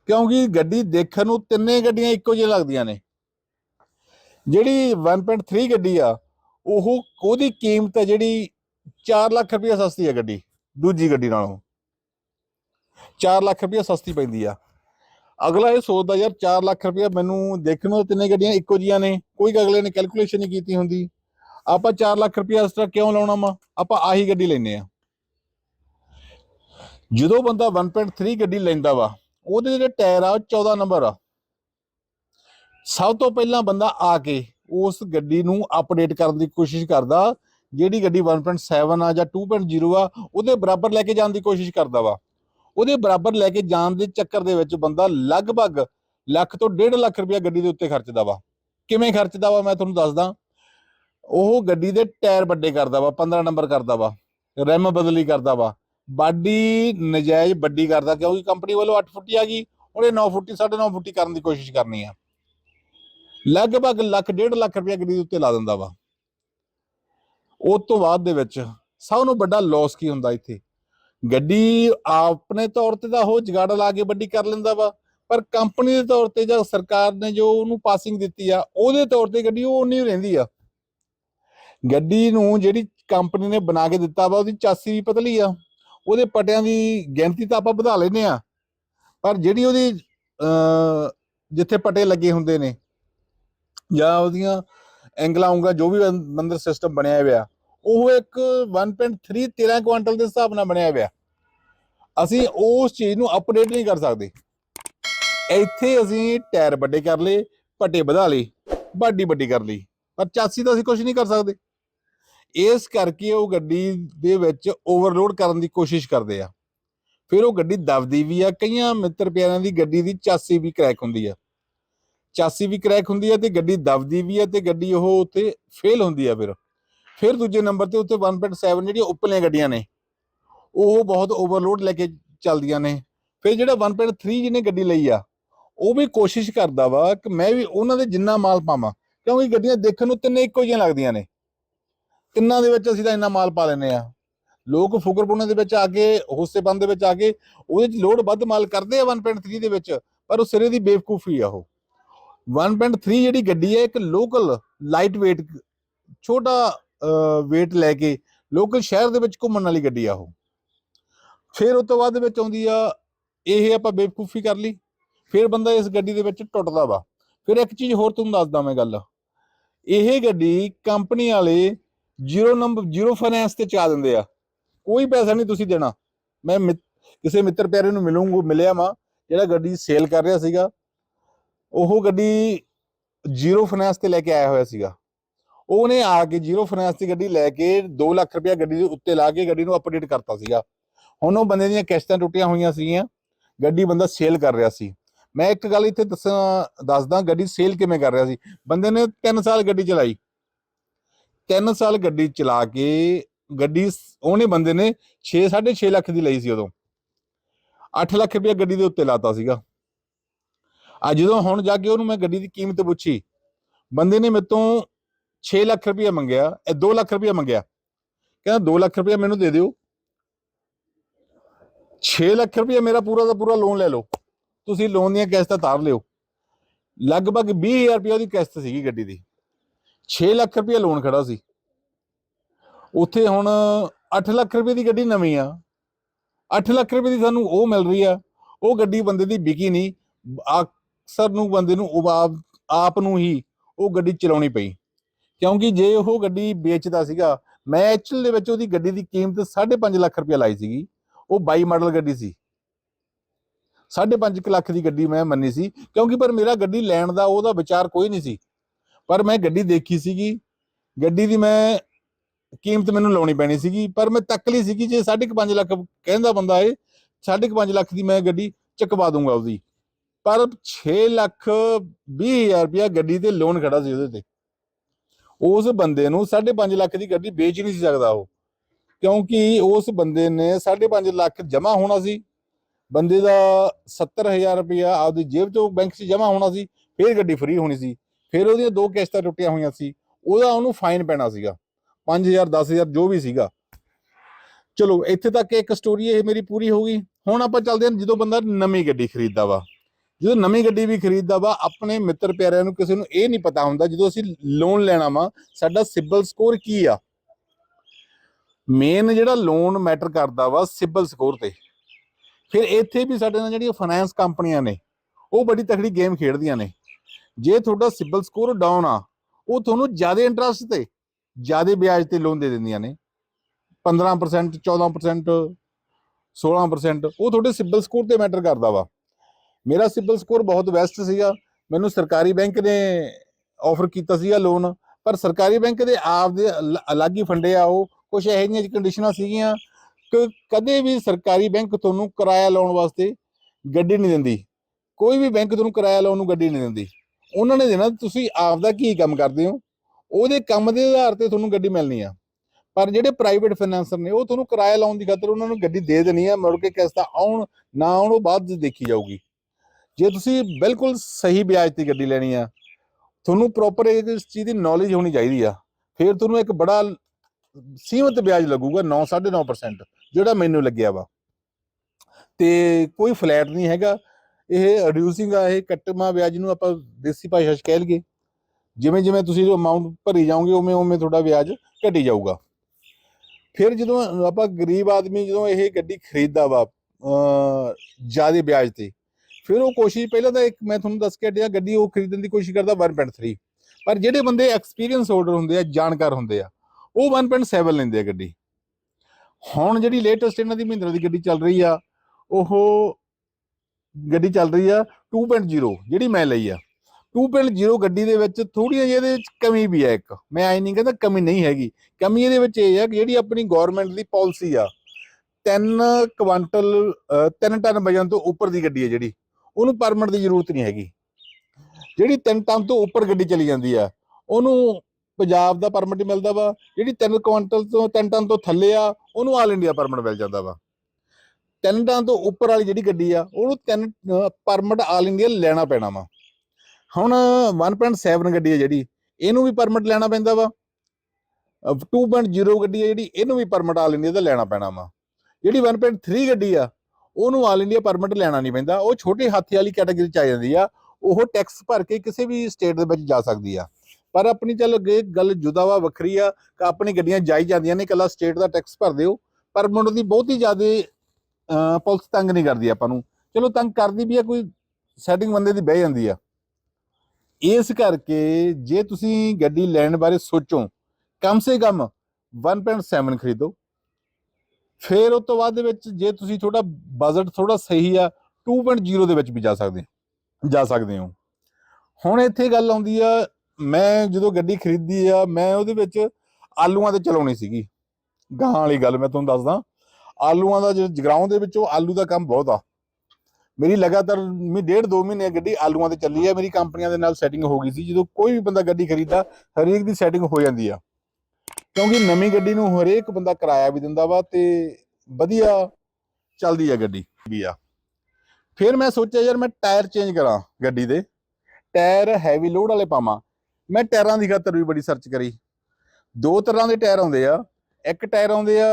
ਕਿਉਂਕਿ ਗੱਡੀ ਦੇਖਣ ਨੂੰ ਤਿੰਨੇ ਗੱਡੀਆਂ ਇੱਕੋ ਜਿਹੀਆਂ ਲੱਗਦੀਆਂ ਨੇ। ਜਿਹੜੀ 1.3 ਗੱਡੀ ਆ, ਉਹ ਉਹਦੀ ਕੀਮਤ ਹੈ ਜਿਹੜੀ 4 ਲੱਖ ਰੁਪਏ ਸਸਤੀ ਹੈ ਗੱਡੀ। ਦੂਜੀ ਗੱਡੀ ਨਾਲੋਂ। 4 ਲੱਖ ਰੁਪਏ ਸਸਤੀ ਪੈਂਦੀ ਆ। ਅਗਲਾ ਇਹ ਸੋਚਦਾ, ਯਾਰ 4 ਲੱਖ ਰੁਪਏ ਮੈਨੂੰ ਦੇਖਣ ਨੂੰ ਤਿੰਨੇ ਗੱਡੀਆਂ ਇੱਕੋ ਜੀਆਂ ਨੇ। ਕੋਈ ਅਗਲੇ ਨੇ ਕੈਲਕੂਲੇਸ਼ਨ ਨਹੀਂ ਕੀਤੀ ਹੁੰਦੀ। ਆਪਾਂ 4 ਲੱਖ ਰੁਪਏ ਐਕਸਟਰਾ ਕਿਉਂ ਲਾਉਣਾ ਵਾ? ਆਪਾਂ ਆਹੀ ਗੱਡੀ ਲੈਨੇ ਆ। ਜਦੋਂ ਬੰਦਾ 1.3 ਗੱਡੀ ਲੈਂਦਾ ਵਾ, ਉਹਦੇ ਜਿਹੜੇ ਟਾਇਰ ਆ, ਉਹ 14 ਨੰਬਰ ਆ। ਸਭ ਤੋਂ ਪਹਿਲਾਂ ਬੰਦਾ ਆ ਕੇ ਉਸ ਗੱਡੀ ਨੂੰ ਅਪਡੇਟ ਕਰਨ ਦੀ ਕੋਸ਼ਿਸ਼ ਕਰਦਾ ਜਿਹੜੀ ਗੱਡੀ 1.7 ਆ ਜਾਂ 2.0 ਆ, ਉਹਦੇ ਬਰਾਬਰ ਲੈ ਕੇ ਜਾਣ ਦੀ ਕੋਸ਼ਿਸ਼ ਕਰਦਾ ਵਾ। ਉਹਦੇ ਬਰਾਬਰ ਲੈ ਕੇ ਜਾਣ ਦੇ ਚੱਕਰ ਦੇ ਵਿੱਚ ਬੰਦਾ ਲਗਭਗ ਲੱਖ ਤੋਂ 1.5 ਲੱਖ ਰੁਪਇਆ ਗੱਡੀ ਦੇ ਉੱਤੇ ਖਰਚਦਾ ਵਾ। ਕਿਵੇਂ ਖਰਚਦਾ ਵਾ ਮੈਂ ਤੁਹਾਨੂੰ ਦੱਸਦਾ। ਉਹ ਗੱਡੀ ਦੇ ਟਾਇਰ ਵੱਡੇ ਕਰਦਾ ਵਾ 15 ਨੰਬਰ ਕਰਦਾ ਵਾ ਰਿਮ ਬਦਲੀ ਕਰਦਾ ਵਾ। ਬਾਡੀ ਨਜਾਇਜ਼ ਵੱਡੀ ਕਰਦਾ ਕਿਉਂਕਿ ਕੰਪਨੀ ਵੱਲੋਂ 8 ਫੁੱਟੀ ਆ ਗਈ, ਉਹਨੇ 9 ਫੁੱਟੀ 9.5 ਫੁੱਟੀ ਕਰਨ ਦੀ ਕੋਸ਼ਿਸ਼ ਕਰਨੀ ਆ। ਲਗਭਗ ਲੱਖ 1.5 ਲੱਖ ਰੁਪਇਆ ਗੱਡੀ ਦੇ ਉੱਤੇ ਲਾ ਦਿੰਦਾ ਵਾ। ਉਸ ਤੋਂ ਬਾਅਦ ਦੇ ਵਿੱਚ ਸਭ ਨੂੰ ਵੱਡਾ ਲਾਸ ਕੀ ਹੁੰਦਾ ਇੱਥੇ? ਗੱਡੀ ਆਪਣੇ ਤੌਰ ਤੇ ਤਾਂ ਉਹ ਜਗਾੜ ਲਾ ਕੇ ਵੱਡੀ ਕਰ ਲੈਂਦਾ ਵਾ ਪਰ ਕੰਪਨੀ ਦੇ ਤੌਰ ਤੇ ਜਾਂ ਸਰਕਾਰ ਨੇ ਜੋ ਉਹਨੂੰ ਪਾਸਿੰਗ ਦਿੱਤੀ ਆ ਉਹਦੇ ਤੌਰ ਤੇ ਗੱਡੀ ਉਹ ਉਨੀ ਰਹਿੰਦੀ ਆ। ਗੱਡੀ ਨੂੰ ਜਿਹੜੀ ਕੰਪਨੀ ਨੇ ਬਣਾ ਕੇ ਦਿੱਤਾ ਵਾ ਉਹਦੀ ਚਾਸੀ ਵੀ ਪਤਲੀ ਆ ਉਹਦੇ ਪਟਿਆਂ ਦੀ ਗਿਣਤੀ ਤਾਂ ਆਪਾਂ ਵਧਾ ਲੈਨੇ ਆ ਪਰ ਜਿਹੜੀ ਉਹਦੀ ਅਹ, ਜਿੱਥੇ ਪਟੇ ਲੱਗੇ ਹੁੰਦੇ ਨੇ ਜਾਂ ਉਹਦੀਆਂ ਐਂਗਲਾਂ ਉਂਗਲਾਂ ਜੋ ਵੀ ਮੰਦਰ ਸਿਸਟਮ ਬਣਿਆ ਹੋਇਆ, ਉਹ ਇੱਕ 1.3 13 ਕੁਆਂਟਲ ਦੇ ਹਿਸਾਬ ਨਾਲ ਬਣਿਆ ਹੋਇਆ। ਅਸੀਂ ਉਸ ਚੀਜ਼ ਨੂੰ ਅਪਡੇਟ ਨਹੀਂ ਕਰ ਸਕਦੇ। ਇੱਥੇ ਅਸੀਂ ਟਾਇਰ ਵੱਡੇ ਕਰ ਲਏ, ਪੱਟੇ ਵਧਾ ਲਏ, ਬਾਡੀ ਵੱਡੀ ਕਰ ਲਈ। ਪਰ ਚਾਸੀ ਤਾਂ ਅਸੀਂ ਕੁਝ ਨਹੀਂ ਕਰ ਸਕਦੇ। ਇਸ ਕਰਕੇ ਉਹ ਗੱਡੀ ਦੇ ਵਿੱਚ ਓਵਰਲੋਡ ਕਰਨ ਦੀ ਕੋਸ਼ਿਸ਼ ਕਰਦੇ ਆ। ਫਿਰ ਉਹ ਗੱਡੀ ਦਬਦੀ ਵੀ ਆ, ਕਈਆਂ ਮਿੱਤਰ ਪਿਆਰਿਆਂ ਦੀ ਗੱਡੀ ਦੀ ਚਾਸੀ ਵੀ ਕ੍ਰੈਕ ਹੁੰਦੀ ਆ। ਚਾਸੀ ਵੀ ਕ੍ਰੈਕ ਹੁੰਦੀ ਹੈ ਤੇ ਗੱਡੀ ਦਬਦੀ ਵੀ ਹੈ ਤੇ ਗੱਡੀ ਉਹ ਉੱਤੇ ਫੇਲ ਹੁੰਦੀ ਆ ਫਿਰ। ਫਿਰ ਦੂਜੇ ਨੰਬਰ ਤੇ ਉੱਤੇ 1.7 ਜਿਹੜੀਆਂ ਉੱਪਰਲੀਆਂ ਗੱਡੀਆਂ ਨੇ, ਉਹ ਬਹੁਤ ਓਵਰਲੋਡ ਲੈ ਕੇ ਚੱਲਦੀਆਂ ਨੇ। ਫਿਰ ਜਿਹੜਾ 1.3 ਜਿਹਨੇ ਗੱਡੀ ਲਈ ਆ, ਉਹ ਵੀ ਕੋਸ਼ਿਸ਼ ਕਰਦਾ ਵਾ ਕਿ ਮੈਂ ਵੀ ਉਹਨਾਂ ਦੇ ਜਿੰਨਾ ਮਾਲ ਪਾਵਾਂ, ਕਿਉਂਕਿ ਗੱਡੀਆਂ ਦੇਖਣ ਨੂੰ ਤਿੰਨੇ ਇੱਕੋ ਜਿਹੀਆਂ ਲੱਗਦੀਆਂ ਨੇ। ਤਿੰਨਾਂ ਦੇ ਵਿੱਚ ਅਸੀਂ ਤਾਂ ਇੰਨਾ ਮਾਲ ਪਾ ਲੈਨੇ ਆ। ਲੋਕ ਫੁਕਰਪੁਣੇ ਦੇ ਵਿੱਚ ਆ ਕੇ ਹੋਸੇਬੰਦ ਦੇ ਵਿੱਚ ਆ ਕੇ, ਉਹਦੇ ਚ ਲੋਡ ਵੱਧ ਮਾਲ ਕਰਦੇ ਆ 1.3 ਦੇ ਵਿੱਚ, ਪਰ ਉਹ ਸਿਰੇ ਦੀ ਬੇਵਕੂਫੀ ਆ ਉਹ। 1.3 ਜਿਹੜੀ ਗੱਡੀ ਹੈ, ਇੱਕ ਲੋਕਲ ਲਾਈਟ weight ਛੋਟਾ weight ਲੈ ਕੇ ਲੋਕਲ ਸ਼ਹਿਰ ਦੇ ਵਿੱਚ ਘੁੰਮਣ ਵਾਲੀ ਗੱਡੀ ਆ ਉਹ। ਫਿਰ ਉਸ ਤੋਂ ਬਾਅਦ ਵਿੱਚ ਆਉਂਦੀ ਆ, ਇਹ ਆਪਾਂ ਬੇਵਕੂਫੀ ਕਰ ਲਈ। ਫਿਰ ਬੰਦਾ ਇਸ ਗੱਡੀ ਦੇ ਵਿੱਚ ਟੁੱਟਦਾ ਵਾ। ਫਿਰ ਇੱਕ ਚੀਜ਼ ਹੋਰ ਤੁਹਾਨੂੰ ਦੱਸਦਾ ਮੈਂ ਗੱਲ। ਇਹ ਗੱਡੀ ਕੰਪਨੀ ਵਾਲੇ ਜ਼ੀਰੋ ਨੰਬਰ ਜ਼ੀਰੋ ਫਾਈਨੈਂਸ ਤੇ ਚਾ ਦਿੰਦੇ ਆ। ਕੋਈ ਪੈਸਾ ਨਹੀਂ ਤੁਸੀਂ ਦੇਣਾ। ਮੈਂ ਮਿ- ਕਿਸੇ ਮਿੱਤਰ ਪਿਆਰੇ ਨੂੰ ਮਿਲੂੰਗਾ, ਮਿਲਿਆ ਵਾਂ, ਜਿਹੜਾ ਗੱਡੀ ਸੇਲ ਕਰ ਰਿਹਾ ਸੀਗਾ। ਉਹ ਗੱਡੀ ਜ਼ੀਰੋ ਫਾਈਨੈਂਸ ਤੇ ਲੈ ਕੇ ਆਇਆ ਹੋਇਆ ਸੀਗਾ। ਉਹਨੇ ਆ ਕੇ ਜ਼ੀਰੋ ਫਾਈਨੈਂਸ ਦੀ ਗੱਡੀ ਲੈ ਕੇ 2 ਲੱਖ ਰੁਪਇਆ ਗੱਡੀ ਦੇ ਉੱਤੇ ਲਾ ਕੇ ਗੱਡੀ ਨੂੰ ਅਪਡੇਟ ਕਰਤਾ ਸੀਗਾ। ਹੁਣ ਉਹ ਬੰਦੇ ਦੀਆਂ ਕਿਸ਼ਤਾਂ ਟੁੱਟੀਆਂ ਹੋਈਆਂ ਸੀਗੀਆਂ। ਗੱਡੀ ਬੰਦਾ ਸੇਲ ਕਰ ਰਿਹਾ ਸੀ। ਮੈਂ ਇੱਕ ਗੱਲ ਇੱਥੇ ਦੱਸਾਂ, ਦੱਸਦਾ, ਗੱਡੀ ਸੇਲ ਕਿਵੇਂ ਕਰ ਰਿਹਾ ਸੀ? ਬੰਦੇ ਨੇ 3 ਸਾਲ ਗੱਡੀ ਚਲਾਈ। 3 ਸਾਲ ਗੱਡੀ ਚਲਾ ਕੇ ਗੱਡੀ ਉਹਨੇ ਬੰਦੇ ਨੇ 6 6.5 ਲੱਖ ਦੀ ਲਈ ਸੀ ਉਦੋਂ। 8 ਲੱਖ ਰੁਪਇਆ ਗੱਡੀ ਦੇ ਉੱਤੇ ਲਾਤਾ ਸੀਗਾ। ਆ ਜਦੋਂ ਹੁਣ ਜਾ ਕੇ ਉਹਨੂੰ ਮੈਂ ਗੱਡੀ ਦੀ ਕੀਮਤ ਪੁੱਛੀ, ਬੰਦੇ ਨੇ ਮੇਰੇ ਤੋਂ 6 ਲੱਖ ਰੁਪਇਆ ਮੰਗਿਆ, ਇਹ 2 ਲੱਖ ਰੁਪਇਆ ਮੰਗਿਆ। ਕਹਿੰਦਾ 2 ਲੱਖ ਰੁਪਇਆ ਮੈਨੂੰ ਦੇ ਦਿਓ। 6 ਲੱਖ ਰੁਪਇਆ ਮੇਰਾ ਪੂਰਾ ਦਾ ਪੂਰਾ ਲੋਨ ਲੈ ਲਓ। ਤੁਸੀਂ ਲੋਨ ਦੀਆਂ ਕਿਸ਼ਤਾਂ ਤਾਰ ਲਿਓ। ਲਗਭਗ 20000 ਰੁਪਇਆ ਉਹਦੀ ਕਿਸ਼ਤ ਸੀਗੀ ਗੱਡੀ ਦੀ। 6 ਲੱਖ ਰੁਪਇਆ ਲੋਨ ਖੜਾ ਸੀ। ਉੱਥੇ ਹੁਣ 8 ਲੱਖ ਰੁਪਏ ਦੀ ਗੱਡੀ ਨਵੀਂ ਆ। 8 ਲੱਖ ਰੁਪਏ ਦੀ ਸਾਨੂੰ ਉਹ ਮਿਲ ਰਹੀ ਆ। ਉਹ ਗੱਡੀ ਬੰਦੇ ਦੀ ਵਿਕੀ ਨਹੀਂ। ਅਕਸਰ ਨੂੰ ਬੰਦੇ ਨੂੰ ਉਹ ਆਪ- ਨੂੰ ਹੀ ਉਹ ਗੱਡੀ ਚਲਾਉਣੀ ਪਈ। ਕਿਉਂਕਿ ਜੇ ਉਹ ਗੱਡੀ ਵੇਚਦਾ ਸੀਗਾ, ਮੈਂ ਐਕਚੁਅਲ ਦੇ ਵਿੱਚ ਉਹਦੀ ਗੱਡੀ ਦੀ ਕੀਮਤ 5.5 ਲੱਖ ਰੁਪਏ ਲਾਈ ਸੀਗੀ। ਉਹ 22 ਮਾਡਲ ਗੱਡੀ ਸੀ। 5.5 ਲੱਖ ਦੀ ਗੱਡੀ ਮੈਂ ਮੰਨੀ ਸੀ, ਕਿਉਂਕਿ ਪਰ ਮੇਰਾ ਗੱਡੀ ਲੈਣ ਦਾ ਉਹਦਾ ਵਿਚਾਰ ਕੋਈ ਨਹੀਂ ਸੀ। ਪਰ ਮੈਂ ਗੱਡੀ ਦੇਖੀ ਸੀਗੀ। ਗੱਡੀ ਦੀ ਮੈਂ ਕੀਮਤ ਮੈਨੂੰ ਲਾਉਣੀ ਪੈਣੀ ਸੀਗੀ, ਪਰ ਮੈਂ ਤੱਕ ਲਈ ਸੀਗੀ। ਜੇ 5.5 ਲੱਖ ਕਹਿੰਦਾ ਬੰਦਾ ਏ 5.5 ਲੱਖ ਦੀ ਮੈਂ ਗੱਡੀ ਚੁਕਵਾ ਦੂੰਗਾ ਉਹਦੀ। ਪਰ 6 ਲੱਖ 20 ਹਜ਼ਾਰ ਰੁਪਇਆ ਗੱਡੀ ਤੇ ਲੋਨ ਖੜਾ ਸੀ ਉਹਦੇ ਤੇ। ਉਸ ਬੰਦੇ ਨੂੰ 5.5 ਲੱਖ ਦੀ ਗੱਡੀ ਵੇਚ ਨਹੀਂ ਸੀ ਸਕਦਾ ਉਹ। ਕਿਉਂਕਿ ਉਸ ਬੰਦੇ ਨੇ 5.5 ਲੱਖ ਜਮ੍ਹਾਂ ਹੋਣਾ ਸੀ। ਬੰਦੇ ਦਾ 70000 ਰੁਪਇਆ ਆਪਦੀ ਜੇਬ ਚੋਂ ਬੈਂਕ 'ਚ ਜਮ੍ਹਾਂ ਹੋਣਾ ਸੀ, ਫਿਰ ਗੱਡੀ ਫ੍ਰੀ ਹੋਣੀ ਸੀ। ਫਿਰ ਉਹਦੀਆਂ ਦੋ ਕਿਸ਼ਤਾਂ ਟੁੱਟੀਆਂ ਹੋਈਆਂ ਸੀ। ਉਹਦਾ ਉਹਨੂੰ ਫਾਈਨ ਪੈਣਾ ਸੀਗਾ। 5000 10000 ਜੋ ਵੀ ਸੀਗਾ। ਚਲੋ, ਇੱਥੇ ਤੱਕ ਇੱਕ ਸਟੋਰੀ ਇਹ ਮੇਰੀ ਪੂਰੀ ਹੋ ਗਈ। ਹੁਣ ਆਪਾਂ ਚੱਲਦੇ ਹਾਂ ਜਦੋਂ ਬੰਦਾ ਨਵੀਂ ਗੱਡੀ ਖਰੀਦਦਾ ਵਾ। ਜਦੋਂ ਨਵੀਂ ਗੱਡੀ ਵੀ ਖਰੀਦਦਾ ਵਾ, ਆਪਣੇ ਮਿੱਤਰ ਪਿਆਰਿਆਂ ਨੂੰ ਕਿਸੇ ਨੂੰ ਇਹ ਨਹੀਂ ਪਤਾ ਹੁੰਦਾ, ਜਦੋਂ ਅਸੀਂ ਲੋਨ ਲੈਣਾ ਵਾ, ਸਾਡਾ ਸਿਬਲ ਸਕੋਰ ਕੀ ਆ? ਮੇਨ ਜਿਹੜਾ ਲੋਨ ਮੈਟਰ ਕਰਦਾ ਵਾ, ਸਿਬਲ ਸਕੋਰ ਤੇ। ਫਿਰ ਇੱਥੇ ਵੀ ਸਾਡੇ ਨਾਲ ਜਿਹੜੀਆਂ ਫਾਈਨੈਂਸ ਕੰਪਨੀਆਂ ਨੇ, ਉਹ ਬੜੀ ਤਕੜੀ ਗੇਮ ਖੇਡਦੀਆਂ ਨੇ। ਜੇ ਤੁਹਾਡਾ ਸਿਬਲ ਸਕੋਰ ਡਾਊਨ ਆ, ਉਹ ਤੁਹਾਨੂੰ ਜ਼ਿਆਦਾ ਇੰਟਰਸਟ ਤੇ, ਜ਼ਿਆਦਾ ਵਿਆਜ ਤੇ ਲੋਨ ਦੇ ਦਿੰਦੀਆਂ ਨੇ। 15% 14% 16% ਉਹ ਤੁਹਾਡੇ ਸਿਬਲ ਸਕੋਰ ਤੇ ਮੈਟਰ ਕਰਦਾ ਵਾ। ਮੇਰਾ ਸਿਬਲ ਸਕੋਰ ਬਹੁਤ ਬੈਸਟ ਸੀਗਾ। ਮੈਨੂੰ ਸਰਕਾਰੀ ਬੈਂਕ ਨੇ ਆਫਰ ਕੀਤਾ ਸੀਗਾ ਲੋਨ ਪਰ ਸਰਕਾਰੀ ਬੈਂਕ ਦੇ ਆਪ ਦੇ ਅਲੱਗ ਹੀ ਫੰਡੇ ਆ ਉਹ। ਕੁਝ ਇਹੋ ਜਿਹੀਆਂ ਕੰਡੀਸ਼ਨਾਂ ਸੀਗੀਆਂ ਕਿ ਕਦੇ ਵੀ ਸਰਕਾਰੀ ਬੈਂਕ ਤੁਹਾਨੂੰ ਕਿਰਾਇਆ ਲਾਉਣ ਵਾਸਤੇ ਗੱਡੀ ਨਹੀਂ ਦਿੰਦੀ। ਕੋਈ ਵੀ ਬੈਂਕ ਤੁਹਾਨੂੰ ਕਿਰਾਇਆ ਲਾਉਣ ਨੂੰ ਗੱਡੀ ਨਹੀਂ ਦਿੰਦੀ। ਉਹਨਾਂ ਨੇ ਦੇਣਾ ਤੁਸੀਂ ਆਪ ਦਾ ਕੀ ਕੰਮ ਕਰਦੇ ਹੋ? ਉਹਦੇ ਕੰਮ ਦੇ ਆਧਾਰ ਤੇ ਤੁਹਾਨੂੰ ਗੱਡੀ ਮਿਲਣੀ ਆ। ਪਰ ਜਿਹੜੇ ਪ੍ਰਾਈਵੇਟ ਫਾਈਨੈਂਸਰ ਨੇ, ਉਹ ਤੁਹਾਨੂੰ ਕਿਰਾਇਆ ਲਾਉਣ ਦੀ ਖਾਤਰ ਉਹਨਾਂ ਨੂੰ ਗੱਡੀ ਦੇ ਦੇਣੀ ਆ। ਮੁੜ ਕੇ ਕਿਸ਼ਤਾਂ ਆਉਣ, ਨਾ ਆਉਣ, ਉਹ ਬਾਅਦ ਦੇਖੀ ਜਾਊਗੀ। ਜੇ ਤੁਸੀਂ ਬਿਲਕੁਲ ਸਹੀ ਵਿਆਜ ਤੇ ਗੱਡੀ ਲੈਣੀ ਆ, ਤੁਹਾਨੂੰ ਪ੍ਰੋਪਰ ਇਸ ਚੀਜ਼ ਦੀ ਨੌਲੇਜ ਹੋਣੀ ਚਾਹੀਦੀ ਆ, ਫਿਰ ਤੁਹਾਨੂੰ ਇੱਕ ਬੜਾ ਸੀਮਤ ਵਿਆਜ ਲੱਗੂਗਾ 9 9.5% ਜਿਹੜਾ ਮੈਨੂੰ ਲੱਗਿਆ ਵਾ। ਤੇ ਕੋਈ ਫਲੈਟ ਨਹੀਂ ਹੈਗਾ, ਇਹ ਰਿਡਿਊਸਿੰਗ ਆ, ਇਹ ਕੱਟਮਾ ਵਿਆਜ ਨੂੰ ਆਪਾਂ ਦੇਸੀ ਭਾਸ਼ਾ 'ਚ ਕਹਿ ਲਈਏ। ਜਿਵੇਂ ਜਿਵੇਂ ਤੁਸੀਂ ਅਮਾਉਂਟ ਭਰੀ ਜਾਓਗੇ, ਉਵੇਂ ਉਵੇਂ ਤੁਹਾਡਾ ਵਿਆਜ ਘਟੀ ਜਾਊਗਾ। ਫਿਰ ਜਦੋਂ ਆਪਾਂ ਗਰੀਬ ਆਦਮੀ ਜਦੋਂ ਇਹ ਗੱਡੀ ਖਰੀਦਦਾ ਵਾ ਜ਼ਿਆਦਾ ਵਿਆਜ ਤੇ ਫਿਰ ਉਹ ਕੋਸ਼ਿਸ਼, ਪਹਿਲਾਂ ਤਾਂ ਇੱਕ ਮੈਂ ਤੁਹਾਨੂੰ ਦੱਸ ਕੇ ਹਟਿਆ, ਗੱਡੀ ਉਹ ਖਰੀਦਣ ਦੀ ਕੋਸ਼ਿਸ਼ ਕਰਦਾ 1.3 ਪਰ ਜਿਹੜੇ ਬੰਦੇ ਐਕਸਪੀਰੀਅੰਸ ਹੋਲਡਰ ਹੁੰਦੇ ਆ, ਜਾਣਕਾਰ ਹੁੰਦੇ ਆ, ਉਹ 1.7 ਲੈਂਦੇ ਆ ਗੱਡੀ। ਹੁਣ ਜਿਹੜੀ ਲੇਟੈਸਟ ਇਹਨਾਂ ਦੀ ਮਹਿੰਦਰਾ ਦੀ ਗੱਡੀ ਚੱਲ ਰਹੀ ਆ, ਉਹ ਗੱਡੀ ਚੱਲ ਰਹੀ ਆ 2.0 ਜਿਹੜੀ ਮੈਂ ਲਈ ਆ। 2.0 ਗੱਡੀ ਦੇ ਵਿੱਚ ਥੋੜੀਆਂ ਜਿਹੀ ਇਹਦੇ ਵਿੱਚ ਕਮੀ ਵੀ ਹੈ ਇੱਕ। ਮੈਂ ਆਈ ਨਹੀਂ ਕਹਿੰਦਾ ਕਮੀ ਨਹੀਂ ਹੈਗੀ। ਕਮੀ ਇਹਦੇ ਵਿੱਚ ਇਹ ਹੈ ਕਿ ਜਿਹੜੀ ਆਪਣੀ ਗਵਰਨਮੈਂਟ ਦੀ ਪਾਲਿਸੀ ਆ 3 ਕੁਆਂਟਲ 3 ਟਨ ਵਜਨ ਤੋਂ ਉੱਪਰ ਦੀ ਗੱਡੀ ਹੈ ਜਿਹੜੀ। ਉਹਨੂੰ ਪਰਮਿਟ ਦੀ ਜ਼ਰੂਰਤ ਨਹੀਂ ਹੈਗੀ। ਜਿਹੜੀ 3 ਟਨ ਤੋਂ ਉੱਪਰ ਗੱਡੀ ਚਲੀ ਜਾਂਦੀ ਆ, ਉਹਨੂੰ ਪੰਜਾਬ ਦਾ ਪਰਮਿਟ ਮਿਲਦਾ ਵਾ, ਜਿਹੜੀ 3 ਕੁਇੰਟਲ ਤੋਂ 3 ਟਨ ਤੋਂ ਥੱਲੇ ਆ, ਉਹਨੂੰ ਆਲ ਇੰਡੀਆ ਪਰਮਿਟ ਮਿਲ ਜਾਂਦਾ ਵਾ। ਤਿੰਨ ਟਨ ਤੋਂ ਉੱਪਰ ਵਾਲੀ ਜਿਹੜੀ ਗੱਡੀ ਆ, ਉਹਨੂੰ ਤਿੰਨ ਪਰਮਿਟ ਆਲ ਇੰਡੀਆ ਲੈਣਾ ਪੈਣਾ ਵਾ। ਹੁਣ 1.7 ਗੱਡੀ ਆ ਜਿਹੜੀ, ਇਹਨੂੰ ਵੀ ਪਰਮਿਟ ਲੈਣਾ ਪੈਂਦਾ ਵਾ। ਅਹ 2.0 ਗੱਡੀ ਆ ਜਿਹੜੀ, ਇਹਨੂੰ ਵੀ ਪਰਮਿਟ ਆਲ ਇੰਡੀਆ ਦਾ ਲੈਣਾ ਪੈਣਾ ਵਾ। ਜਿਹੜੀ 1.3 ਗੱਡੀ ਆ ਉਹਨੂੰ ਆਲ ਇੰਡੀਆ ਪਰਮਿਟ ਲੈਣਾ ਨਹੀਂ ਪੈਂਦਾ, ਉਹ ਛੋਟੇ ਹਾਥੀ ਵਾਲੀ ਕੈਟਾਗਰੀ ਚ ਆ ਜਾਂਦੀ ਆ, ਉਹ ਟੈਕਸ ਭਰ ਕੇ ਕਿਸੇ ਵੀ ਸਟੇਟ ਦੇ ਵਿੱਚ ਜਾ ਸਕਦੀ ਆ। ਪਰ ਆਪਣੀ ਚੱਲ ਗੱਲ ਜੁਦਾ ਵਾ ਵੱਖਰੀ ਆ, ਕਿ ਆਪਣੀ ਗੱਡੀਆਂ ਜਾਈ ਜਾਂਦੀਆਂ ਨੇ, ਇਕੱਲਾ ਸਟੇਟ ਦਾ ਟੈਕਸ ਭਰ ਦਿਓ ਪਰਮਿਟ ਦੀ ਬਹੁਤ ਹੀ ਜ਼ਿਆਦਾ ਪੁਲਿਸ ਤੰਗ ਨਹੀਂ ਕਰਦੀ ਆਪਾਂ ਨੂੰ। ਚਲੋ ਤੰਗ ਕਰਦੀ ਵੀ ਆ, ਕੋਈ ਸੈਟਿੰਗ ਬੰਦੇ ਦੀ ਬਹਿ ਜਾਂਦੀ ਆ। ਇਸ ਕਰਕੇ ਜੇ ਤੁਸੀਂ ਗੱਡੀ ਲੈਣ ਬਾਰੇ ਸੋਚੋ, ਕਮ ਸੇ ਕਮ 1.7 ਖਰੀਦੋ। ਫਿਰ ਉਸ ਤੋਂ ਬਾਅਦ ਦੇ ਵਿੱਚ ਜੇ ਤੁਸੀਂ ਤੁਹਾਡਾ ਬਜਟ ਥੋੜਾ ਸਹੀ ਆ 2.0 ਦੇ ਵਿੱਚ ਵੀ ਜਾ ਸਕਦੇ ਜਾ ਸਕਦੇ ਹੋ। ਹੁਣ ਇੱਥੇ ਗੱਲ ਆਉਂਦੀ ਆ, ਮੈਂ ਜਦੋਂ ਗੱਡੀ ਖਰੀਦੀ ਆ, ਮੈਂ ਉਹਦੇ ਵਿੱਚ ਆਲੂਆਂ ਤੇ ਚਲਾਉਣੀ ਸੀਗੀ। ਗਾਂ ਵਾਲੀ ਗੱਲ ਮੈਂ ਤੁਹਾਨੂੰ ਦੱਸਦਾ, ਆਲੂਆਂ ਦਾ ਜਗਰਾਉਂ ਦੇ ਵਿੱਚੋਂ ਆਲੂ ਦਾ ਕੰਮ ਬਹੁਤ ਆ। ਮੇਰੀ ਲਗਾਤਾਰ ਮੀ, ਡੇਢ ਦੋ ਮਹੀਨੇ ਗੱਡੀ ਆਲੂਆਂ ਤੇ ਚੱਲੀ ਆ, ਮੇਰੀ ਕੰਪਨੀਆਂ ਦੇ ਨਾਲ ਸੈਟਿੰਗ ਹੋ ਗਈ ਸੀ। ਜਦੋਂ ਕੋਈ ਵੀ ਬੰਦਾ ਗੱਡੀ ਖਰੀਦਾ ਹਰੇਕ ਦੀ ਸੈਟਿੰਗ ਹੋ ਜਾਂਦੀ ਆ। ਕਿਉਂਕਿ ਨਵੀਂ ਗੱਡੀ ਨੂੰ ਹਰੇਕ ਬੰਦਾ ਕਿਰਾਇਆ ਵੀ ਦਿੰਦਾ ਵਾ ਤੇ ਵਧੀਆ ਚੱਲਦੀ ਆ ਗੱਡੀ ਵੀ ਆ। ਫਿਰ ਮੈਂ ਸੋਚਿਆ ਯਾਰ ਮੈਂ ਟਾਇਰ ਚੇਂਜ ਕਰਾਂ ਗੱਡੀ ਦੇ। ਟਾਇਰ ਹੈਵੀ ਲੋਡ ਵਾਲੇ ਪਾਵਾਂ। ਮੈਂ ਟਾਇਰਾਂ ਦੀ ਖਾਤਰ ਵੀ ਬੜੀ ਸਰਚ ਕਰੀ। ਦੋ ਤਰ੍ਹਾਂ ਦੇ ਟਾਇਰ ਆਉਂਦੇ ਆ। ਇੱਕ ਟਾਇਰ ਆਉਂਦੇ ਆ